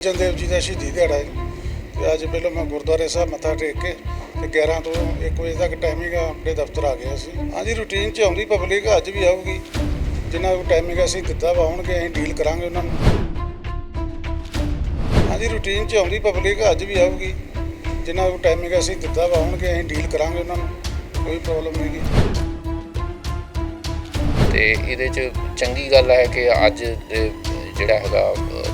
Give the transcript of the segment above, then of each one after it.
ਜਨਦੇਵ ਜੀ ਦਾ ਸ਼ਹੀਦੀ ਦਿਹਾੜਾ ਹੈ। ਤੇ ਅੱਜ ਪਹਿਲਾਂ ਮੈਂ ਗੁਰਦੁਆਰੇ ਸਾਹਿਬ ਮੱਥਾ ਟੇਕ ਕੇ ਤੇ 11 ਤੋਂ 1 ਵਜੇ ਤੱਕ ਟਾਈਮਿੰਗ ਆਪਣੇ ਦਫ਼ਤਰ ਆ ਗਿਆ ਸੀ। ਹਾਂਜੀ ਰੂਟੀਨ 'ਚ ਆਉਂਦੀ ਪਬਲਿਕ ਅੱਜ ਵੀ ਆਊਗੀ। ਜਿੰਨਾ ਕੋ ਟਾਈਮਿੰਗ ਅਸੀਂ ਦਿੱਤਾ ਵਾ, ਆਉਣਗੇ, ਅਸੀਂ ਡੀਲ ਕਰਾਂਗੇ ਉਹਨਾਂ ਨੂੰ। ਹਾਂਜੀ ਰੂਟੀਨ 'ਚ ਆਉਂਦੀ ਪਬਲਿਕ ਅੱਜ ਵੀ ਆਊਗੀ। ਜਿੰਨਾ ਕੋ ਟਾਈਮਿੰਗ ਅਸੀਂ ਦਿੱਤਾ ਵਾ, ਆਉਣਗੇ, ਅਸੀਂ ਡੀਲ ਕਰਾਂਗੇ ਉਹਨਾਂ ਨੂੰ। ਕੋਈ ਪ੍ਰੋਬਲਮ ਨਹੀਂ ਤੇ ਇਹਦੇ ਚ ਚੰਗੀ ਗੱਲ ਹੈ ਕਿ ਅੱਜ ਜਿਹੜਾ ਹੈਗਾ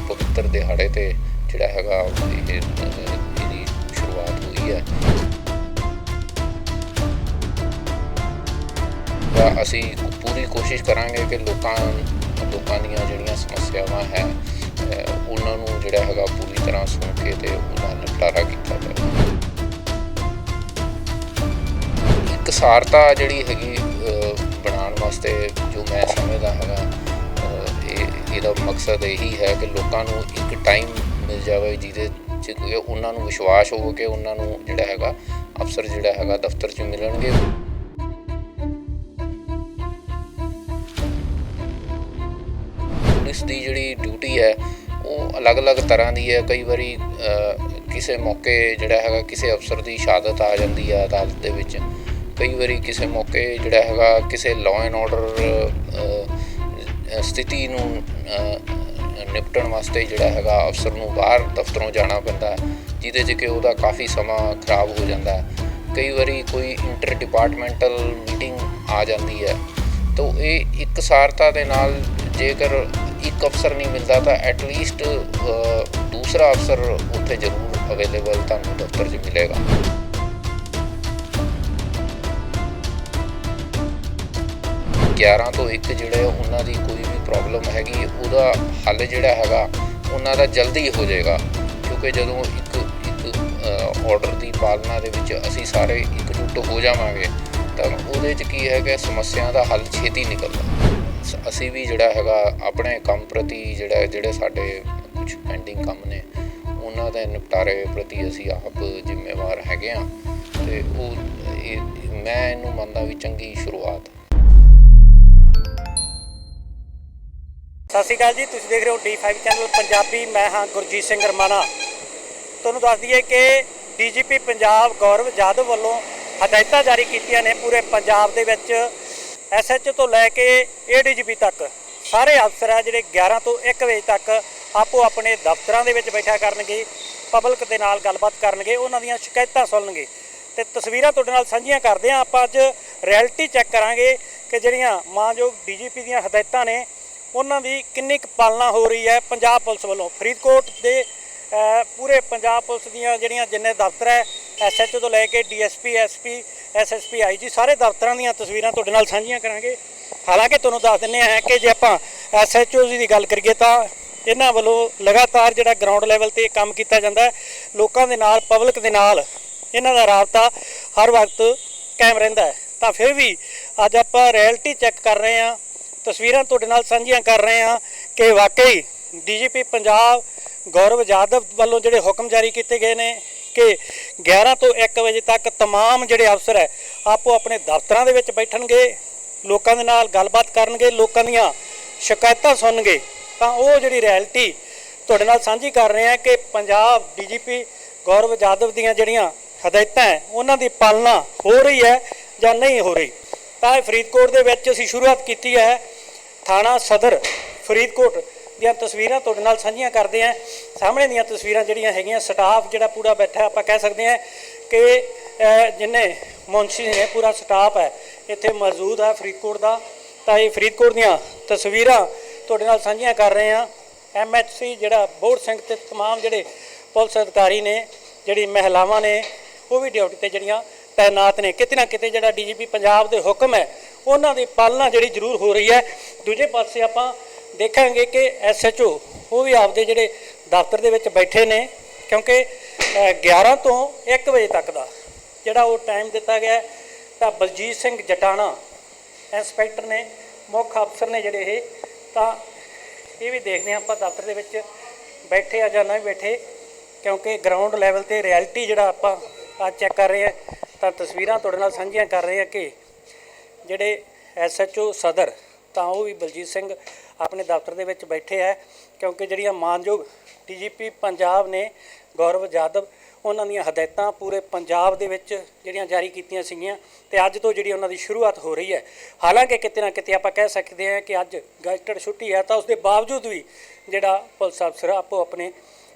ਪਵਿੱਤਰ ਦਿਹਾੜੇ ਤੇ ਜਿਹੜਾ ਹੈਗਾ ਇਹ ਅ, ਸ਼ੁਰੂਆਤ ਹੋਈ ਹੈ। ਤਾਂ ਅਸੀਂ ਪੂਰੀ ਕੋਸ਼ਿਸ਼ ਕਰਾਂਗੇ ਕਿ ਲੋਕਾਂ ਲੋਕਾਂ ਦੀਆਂ ਜਿਹੜੀਆਂ ਸਮੱਸਿਆਵਾਂ ਹੈ ਉਹਨਾਂ ਨੂੰ ਜਿਹੜਾ ਹੈਗਾ ਪੂਰੀ ਤਰ੍ਹਾਂ ਸੁਣ ਕੇ ਤੇ ਉਹਨਾਂ ਦਾ ਨਿਪਟਾਰਾ ਕੀਤਾ ਜਾਵੇ। ਇੱਕ ਸਾਰਤਾ ਜਿਹੜੀ ਹੈਗੀ ਬਣਾਉਣ ਵਾਸਤੇ ਜੋ ਮੈਂ ਸਮਝਦਾ ਹੈਗਾ ਅਹ, ਇਹ ਇਹਦਾ ਮਕਸਦ ਇਹੀ ਹੈ ਕਿ ਲੋਕਾਂ ਨੂੰ ਇੱਕ ਟਾਈਮ ਮਿਲ ਜਾਵੇ ਜਿਹਦੇ ਚ ਕਿ ਉਹਨਾਂ ਨੂੰ ਵਿਸ਼ਵਾਸ ਹੋਵੇ ਕਿ ਉਹਨਾਂ ਨੂੰ ਜਿਹੜਾ ਹੈਗਾ ਅਫਸਰ ਜਿਹੜਾ ਹੈਗਾ ਦਫ਼ਤਰ 'ਚ ਮਿਲਣਗੇ। ਪੁਲਿਸ ਦੀ ਜਿਹੜੀ ਡਿਊਟੀ ਹੈ ਉਹ ਅਲੱਗ-ਅਲੱਗ ਤਰ੍ਹਾਂ ਦੀ ਹੈ। ਕਈ ਵਾਰੀ ਕਿਸੇ ਮੌਕੇ ਜਿਹੜਾ ਹੈਗਾ ਕਿਸੇ ਅਫਸਰ ਦੀ ਸ਼ਹਾਦਤ ਆ ਜਾਂਦੀ ਹੈ ਅਦਾਲਤ ਦੇ ਵਿੱਚ। ਕਈ ਵਾਰੀ ਕਿਸੇ ਮੌਕੇ ਜਿਹੜਾ ਹੈਗਾ ਕਿਸੇ ਲਾਅ ਐਂਡ ਆਰਡਰ ਸਥਿਤੀ ਨੂੰ ਨਿਪਟਣ ਵਾਸਤੇ ਜਿਹੜਾ ਹੈਗਾ ਅਫਸਰ ਨੂੰ ਬਾਹਰ ਦਫ਼ਤਰੋਂ ਜਾਣਾ ਪੈਂਦਾ ਜਿਹਦੇ 'ਚ ਕਿ ਉਹਦਾ ਕਾਫੀ ਸਮਾਂ ਖਰਾਬ ਹੋ ਜਾਂਦਾ ਕਈ ਵਾਰੀ ਕੋਈ ਇੰਟਰ ਡਿਪਾਰਟਮੈਂਟਲ ਮੀਟਿੰਗ ਆ ਜਾਂਦੀ ਹੈ। ਤਾਂ ਇਹ ਇੱਕਸਾਰਤਾ ਦੇ ਨਾਲ ਜੇਕਰ ਇੱਕ ਅਫਸਰ ਨਹੀਂ ਮਿਲਦਾ ਤਾਂ ਐਟ ਲੀਸਟ ਦੂਸਰਾ ਅਫਸਰ ਉੱਥੇ ਜ਼ਰੂਰ ਅਵੇਲੇਬਲ ਤੁਹਾਨੂੰ ਦਫ਼ਤਰ 'ਚ ਮਿਲੇਗਾ। 11 ਤੋਂ 1 ਜਿਹੜੇ ਉਹਨਾਂ ਦੀ ਕੋਈ ਵੀ ਪ੍ਰੋਬਲਮ ਹੈਗੀ, ਉਹਦਾ ਹੱਲ ਜਿਹੜਾ ਹੈਗਾ, ਉਹਨਾਂ ਦਾ ਜਲਦੀ ਹੋ ਜਾਏਗਾ। ਕਿਉਂਕਿ ਜਦੋਂ ਇੱਕ ਇੱਕ ਆਰਡਰ ਦੀ ਪਾਲਣਾ ਦੇ ਵਿੱਚ ਅਸੀਂ ਸਾਰੇ ਇਕਜੁੱਟ ਹੋ ਜਾਵਾਂਗੇ, ਤਾਂ ਉਹਦੇ 'ਚ ਕੀ ਹੈ ਕਿ ਸਮੱਸਿਆ ਦਾ ਹੱਲ ਛੇਤੀ ਨਿਕਲਦਾ। ਅਸੀਂ ਵੀ ਜਿਹੜਾ ਹੈਗਾ, ਆਪਣੇ ਕੰਮ ਪ੍ਰਤੀ ਜਿਹੜਾ, ਜਿਹੜੇ ਸਾਡੇ ਕੁਝ ਪੈਂਡਿੰਗ ਕੰਮ ਨੇ, ਉਹਨਾਂ ਦੇ ਨਿਪਟਾਰੇ ਪ੍ਰਤੀ ਅਸੀਂ ਆਪ ਜ਼ਿੰਮੇਵਾਰ ਹੈਗੇ ਆ ਤੇ ਉਹ ਮੈਂ ਇਹਨੂੰ ਮੰਨਦਾ ਵੀ ਚੰਗੀ ਸ਼ੁਰੂਆਤ ਸਤਿ ਸ਼੍ਰੀ ਅਕਾਲ ਜੀ, ਤੁਸੀਂ ਦੇਖ ਰਹੇ ਹੋ D5 ਚੈਨਲ ਪੰਜਾਬੀ, ਮੈਂ ਹਾਂ ਗੁਰਜੀਤ ਸਿੰਘ ਰਮਾਣਾ। ਤੁਹਾਨੂੰ ਦੱਸ ਦਈਏ ਕਿ ਡੀਜੀਪੀ ਪੰਜਾਬ ਗੌਰਵ ਜਾਦਵ ਵੱਲੋਂ ਹਦਾਇਤਾਂ ਜਾਰੀ ਕੀਤੀਆਂ ਨੇ ਪੂਰੇ ਪੰਜਾਬ ਦੇ ਵਿੱਚ। ਐਸਐਚਓ ਤੋਂ ਲੈ ਕੇ ਏਡੀਜੀਪੀ ਤੱਕ ਸਾਰੇ ਅਫਸਰ ਆ ਜਿਹੜੇ 11 ਤੋਂ 1 ਵਜੇ ਤੱਕ ਆਪੋ ਆਪਣੇ ਦਫ਼ਤਰਾਂ ਦੇ ਵਿੱਚ ਬੈਠਾ ਕਰਨਗੇ, ਪਬਲਿਕ ਦੇ ਨਾਲ ਗੱਲਬਾਤ ਕਰਨਗੇ, ਉਹਨਾਂ ਦੀਆਂ ਸ਼ਿਕਾਇਤਾਂ ਸੁਣਨਗੇ। ਤੇ ਤਸਵੀਰਾਂ ਤੁਹਾਡੇ ਨਾਲ ਸਾਂਝੀਆਂ ਕਰਦੇ ਹਾਂ, ਆਪਾਂ ਅੱਜ ਰਿਐਲਿਟੀ ਚੈੱਕ ਕਰਾਂਗੇ ਕਿ ਜਿਹੜੀਆਂ ਮਾਨਯੋਗ ਡੀਜੀਪੀ ਦੀਆਂ ਹਦਾਇਤਾਂ ਨੇ ਉਹਨਾਂ ਦੀ ਕਿੰਨੀ ਕੁ ਪਾਲਣਾ ਹੋ ਰਹੀ ਹੈ ਪੰਜਾਬ ਪੁਲਿਸ ਵੱਲੋਂ? ਫਰੀਦਕੋਟ ਦੇ ਪੂਰੇ ਪੰਜਾਬ ਪੁਲਿਸ ਦੀਆਂ ਜਿਹੜੀਆਂ ਜਿੰਨੇ ਦਫ਼ਤਰ ਹੈ ਐਸਐਚਓ ਤੋਂ ਲੈ ਕੇ ਡੀਐਸਪੀ ਐਸਪੀ ਐਸਐਸਪੀ ਆਈਜੀ ਸਾਰੇ ਦਫ਼ਤਰਾਂ ਦੀਆਂ ਤਸਵੀਰਾਂ ਤੁਹਾਡੇ ਨਾਲ ਸਾਂਝੀਆਂ ਕਰਾਂਗੇ। ਹਾਲਾਂਕਿ ਤੁਹਾਨੂੰ ਦੱਸ ਦਿੰਨੇ ਆ ਕਿ ਜੇ ਆਪਾਂ ਐਸਐਚਓ ਦੀ ਗੱਲ ਕਰੀਏ ਤਾਂ ਇਹਨਾਂ ਵੱਲੋਂ ਲਗਾਤਾਰ ਜਿਹੜਾ ਗਰਾਊਂਡ ਲੈਵਲ ਤੇ ਕੰਮ ਕੀਤਾ ਜਾਂਦਾ ਲੋਕਾਂ ਦੇ ਨਾਲ ਪਬਲਿਕ ਦੇ ਨਾਲ ਇਹਨਾਂ ਦਾ ਰਾਬਤਾ ਹਰ ਵਕਤ ਕਾਇਮ ਰਹਿੰਦਾ ਤਾਂ ਫਿਰ ਵੀ ਅੱਜ ਆਪਾਂ ਰਿਐਲਿਟੀ ਚੈੱਕ ਕਰ ਰਹੇ ਹਾਂ ਤਸਵੀਰਾਂ ਤੁਹਾਡੇ ਨਾਲ ਸਾਂਝੀਆਂ ਕਰ ਰਹੇ ਹਾਂ ਕਿ ਵਾਕਈ ਡੀਜੀਪੀ ਪੰਜਾਬ ਗੌਰਵ ਜਾਦਵ ਵੱਲੋਂ ਜਿਹੜੇ ਹੁਕਮ ਜਾਰੀ ਕੀਤੇ ਗਏ ਨੇ ਕਿ 11 ਤੋਂ 1 ਵਜੇ ਤੱਕ तमाम ਜਿਹੜੇ ਅਫਸਰ ਹੈ ਆਪੋ ਆਪਣੇ ਦਫ਼ਤਰਾਂ ਦੇ ਵਿੱਚ ਬੈਠਣਗੇ ਲੋਕਾਂ ਦੇ ਨਾਲ ਗੱਲਬਾਤ ਕਰਨਗੇ ਲੋਕਾਂ ਦੀਆਂ ਸ਼ਿਕਾਇਤਾਂ ਸੁਣਨਗੇ ਤਾਂ ਉਹ ਜਿਹੜੀ ਰਿਐਲਿਟੀ ਤੁਹਾਡੇ ਨਾਲ ਸਾਂਝੀ ਕਰ ਰਹੇ ਹਾਂ ਕਿ ਪੰਜਾਬ ਡੀਜੀਪੀ ਗੌਰਵ ਜਾਦਵ ਦੀਆਂ ਜਿਹੜੀਆਂ ਹਦਾਇਤਾਂ ਹੈ ਉਹਨਾਂ ਦੀ ਪਾਲਣਾ ਹੋ ਰਹੀ ਹੈ ਜਾਂ ਨਹੀਂ ਹੋ ਰਹੀ ਤਾਂ ਇਹ ਫਰੀਦਕੋਟ ਦੇ ਵਿੱਚ ਅਸੀਂ ਸ਼ੁਰੂਆਤ ਕੀਤੀ ਹੈ ਥਾਣਾ ਸਦਰ ਫਰੀਦਕੋਟ ਦੀਆਂ ਤਸਵੀਰਾਂ ਤੁਹਾਡੇ ਨਾਲ ਸਾਂਝੀਆਂ ਕਰਦੇ ਹਾਂ ਸਾਹਮਣੇ ਦੀਆਂ ਤਸਵੀਰਾਂ ਜਿਹੜੀਆਂ ਹੈਗੀਆਂ ਸਟਾਫ ਜਿਹੜਾ ਪੂਰਾ ਬੈਠਾ ਆਪਾਂ ਕਹਿ ਸਕਦੇ ਹਾਂ ਕਿ ਅਹ, ਜਿੰਨੇ ਮੁਨਸ਼ੀ ਨੇ ਪੂਰਾ ਸਟਾਫ ਹੈ ਇੱਥੇ ਮੌਜੂਦ ਹੈ ਫਰੀਦਕੋਟ ਦਾ ਤਾਂ ਇਹ ਫਰੀਦਕੋਟ ਦੀਆਂ ਤਸਵੀਰਾਂ ਤੁਹਾਡੇ ਨਾਲ ਸਾਂਝੀਆਂ ਕਰ ਰਹੇ ਹਾਂ ਐਮਐਚਸੀ ਜਿਹੜਾ ਬੋਰਡ ਸਿੰਘ ਤੇ तमाम ਜਿਹੜੇ ਪੁਲਿਸ ਅਧਿਕਾਰੀ ਨੇ ਜਿਹੜੀ ਮਹਿਲਾਵਾਂ ਨੇ ਉਹ ਵੀ ਡਿਊਟੀ ਤੇ ਜਿਹੜੀਆਂ ਤਾਇਨਾਤ ਨੇ ਕਿਤੇ ਨਾ ਕਿਤੇ ਜਿਹੜਾ ਡੀਜੀਪੀ ਪੰਜਾਬ ਦੇ ਹੁਕਮ ਹੈ ਉਹਨਾਂ ਦੀ ਪਾਲਣਾ ਜਿਹੜੀ ਜ਼ਰੂਰ ਹੋ ਰਹੀ ਹੈ। ਦੂਜੇ ਪਾਸੇ ਆਪਾਂ ਦੇਖਾਂਗੇ ਕਿ ਐਸਐਚਓ ਉਹ ਵੀ ਆਪਦੇ ਜਿਹੜੇ ਦਫ਼ਤਰ ਦੇ ਵਿੱਚ ਬੈਠੇ ਨੇ ਕਿਉਂਕਿ ਅਹ, 11 ਤੋਂ 1 ਵਜੇ ਤੱਕ ਦਾ ਜਿਹੜਾ ਉਹ ਟਾਈਮ ਦਿੱਤਾ ਗਿਆ ਤਾਂ ਬਲਜੀਤ ਸਿੰਘ ਜਟਾਣਾ ਇੰਸਪੈਕਟਰ ਨੇ ਮੁੱਖ ਅਫਸਰ ਨੇ ਜਿਹੜੇ ਇਹ ਤਾਂ ਇਹ ਵੀ ਦੇਖਦੇ ਹਾਂ ਆਪਾਂ ਦਫ਼ਤਰ ਦੇ ਵਿੱਚ ਬੈਠੇ ਆ ਜਾਂ ਨਹੀਂ ਬੈਠੇ ਕਿਉਂਕਿ ਗਰਾਊਂਡ ਲੈਵਲ ਤੇ ਰਿਐਲਿਟੀ ਜਿਹੜਾ ਆਪਾਂ ਅੱਜ ਚੈੱਕ ਕਰ ਰਹੇ ਹਾਂ ਤਾਂ ਤਸਵੀਰਾਂ ਤੁਹਾਡੇ ਨਾਲ ਸਾਂਝੀਆਂ ਕਰ ਰਹੇ ਹਾਂ ਕਿ ਜਿਹੜੇ ਐਸਐਚਓ ਸਦਰ, ਤਾਂ ਉਹ ਵੀ ਬਲਜੀਤ ਸਿੰਘ ਆਪਣੇ ਦਫ਼ਤਰ ਦੇ ਵਿੱਚ ਬੈਠੇ ਹੈ ਕਿਉਂਕਿ ਜਿਹੜੀਆਂ ਮਾਨਯੋਗ ਡੀਜੀਪੀ ਪੰਜਾਬ ਨੇ ਗੌਰਵ ਜਾਦਵ ਉਹਨਾਂ ਦੀਆਂ ਹਦਾਇਤਾਂ ਪੂਰੇ ਪੰਜਾਬ ਦੇ ਵਿੱਚ ਜਿਹੜੀਆਂ ਜਾਰੀ ਕੀਤੀਆਂ ਸੀਗੀਆਂ ਤੇ ਅੱਜ ਤੋਂ ਜਿਹੜੀ ਉਹਨਾਂ ਦੀ ਸ਼ੁਰੂਆਤ ਹੋ ਰਹੀ ਹੈ। ਹਾਲਾਂਕਿ ਕਿਤੇ ਨਾ ਕਿਤੇ ਆਪਾਂ ਕਹਿ ਸਕਦੇ ਹਾਂ ਕਿ ਅੱਜ ਗਜ਼ਟਡ ਛੁੱਟੀ ਹੈ, ਤਾਂ ਉਸ ਦੇ ਬਾਵਜੂਦ ਵੀ ਜਿਹੜਾ ਪੁਲਿਸ ਅਫਸਰ ਆਪੋ ਆਪਣੇ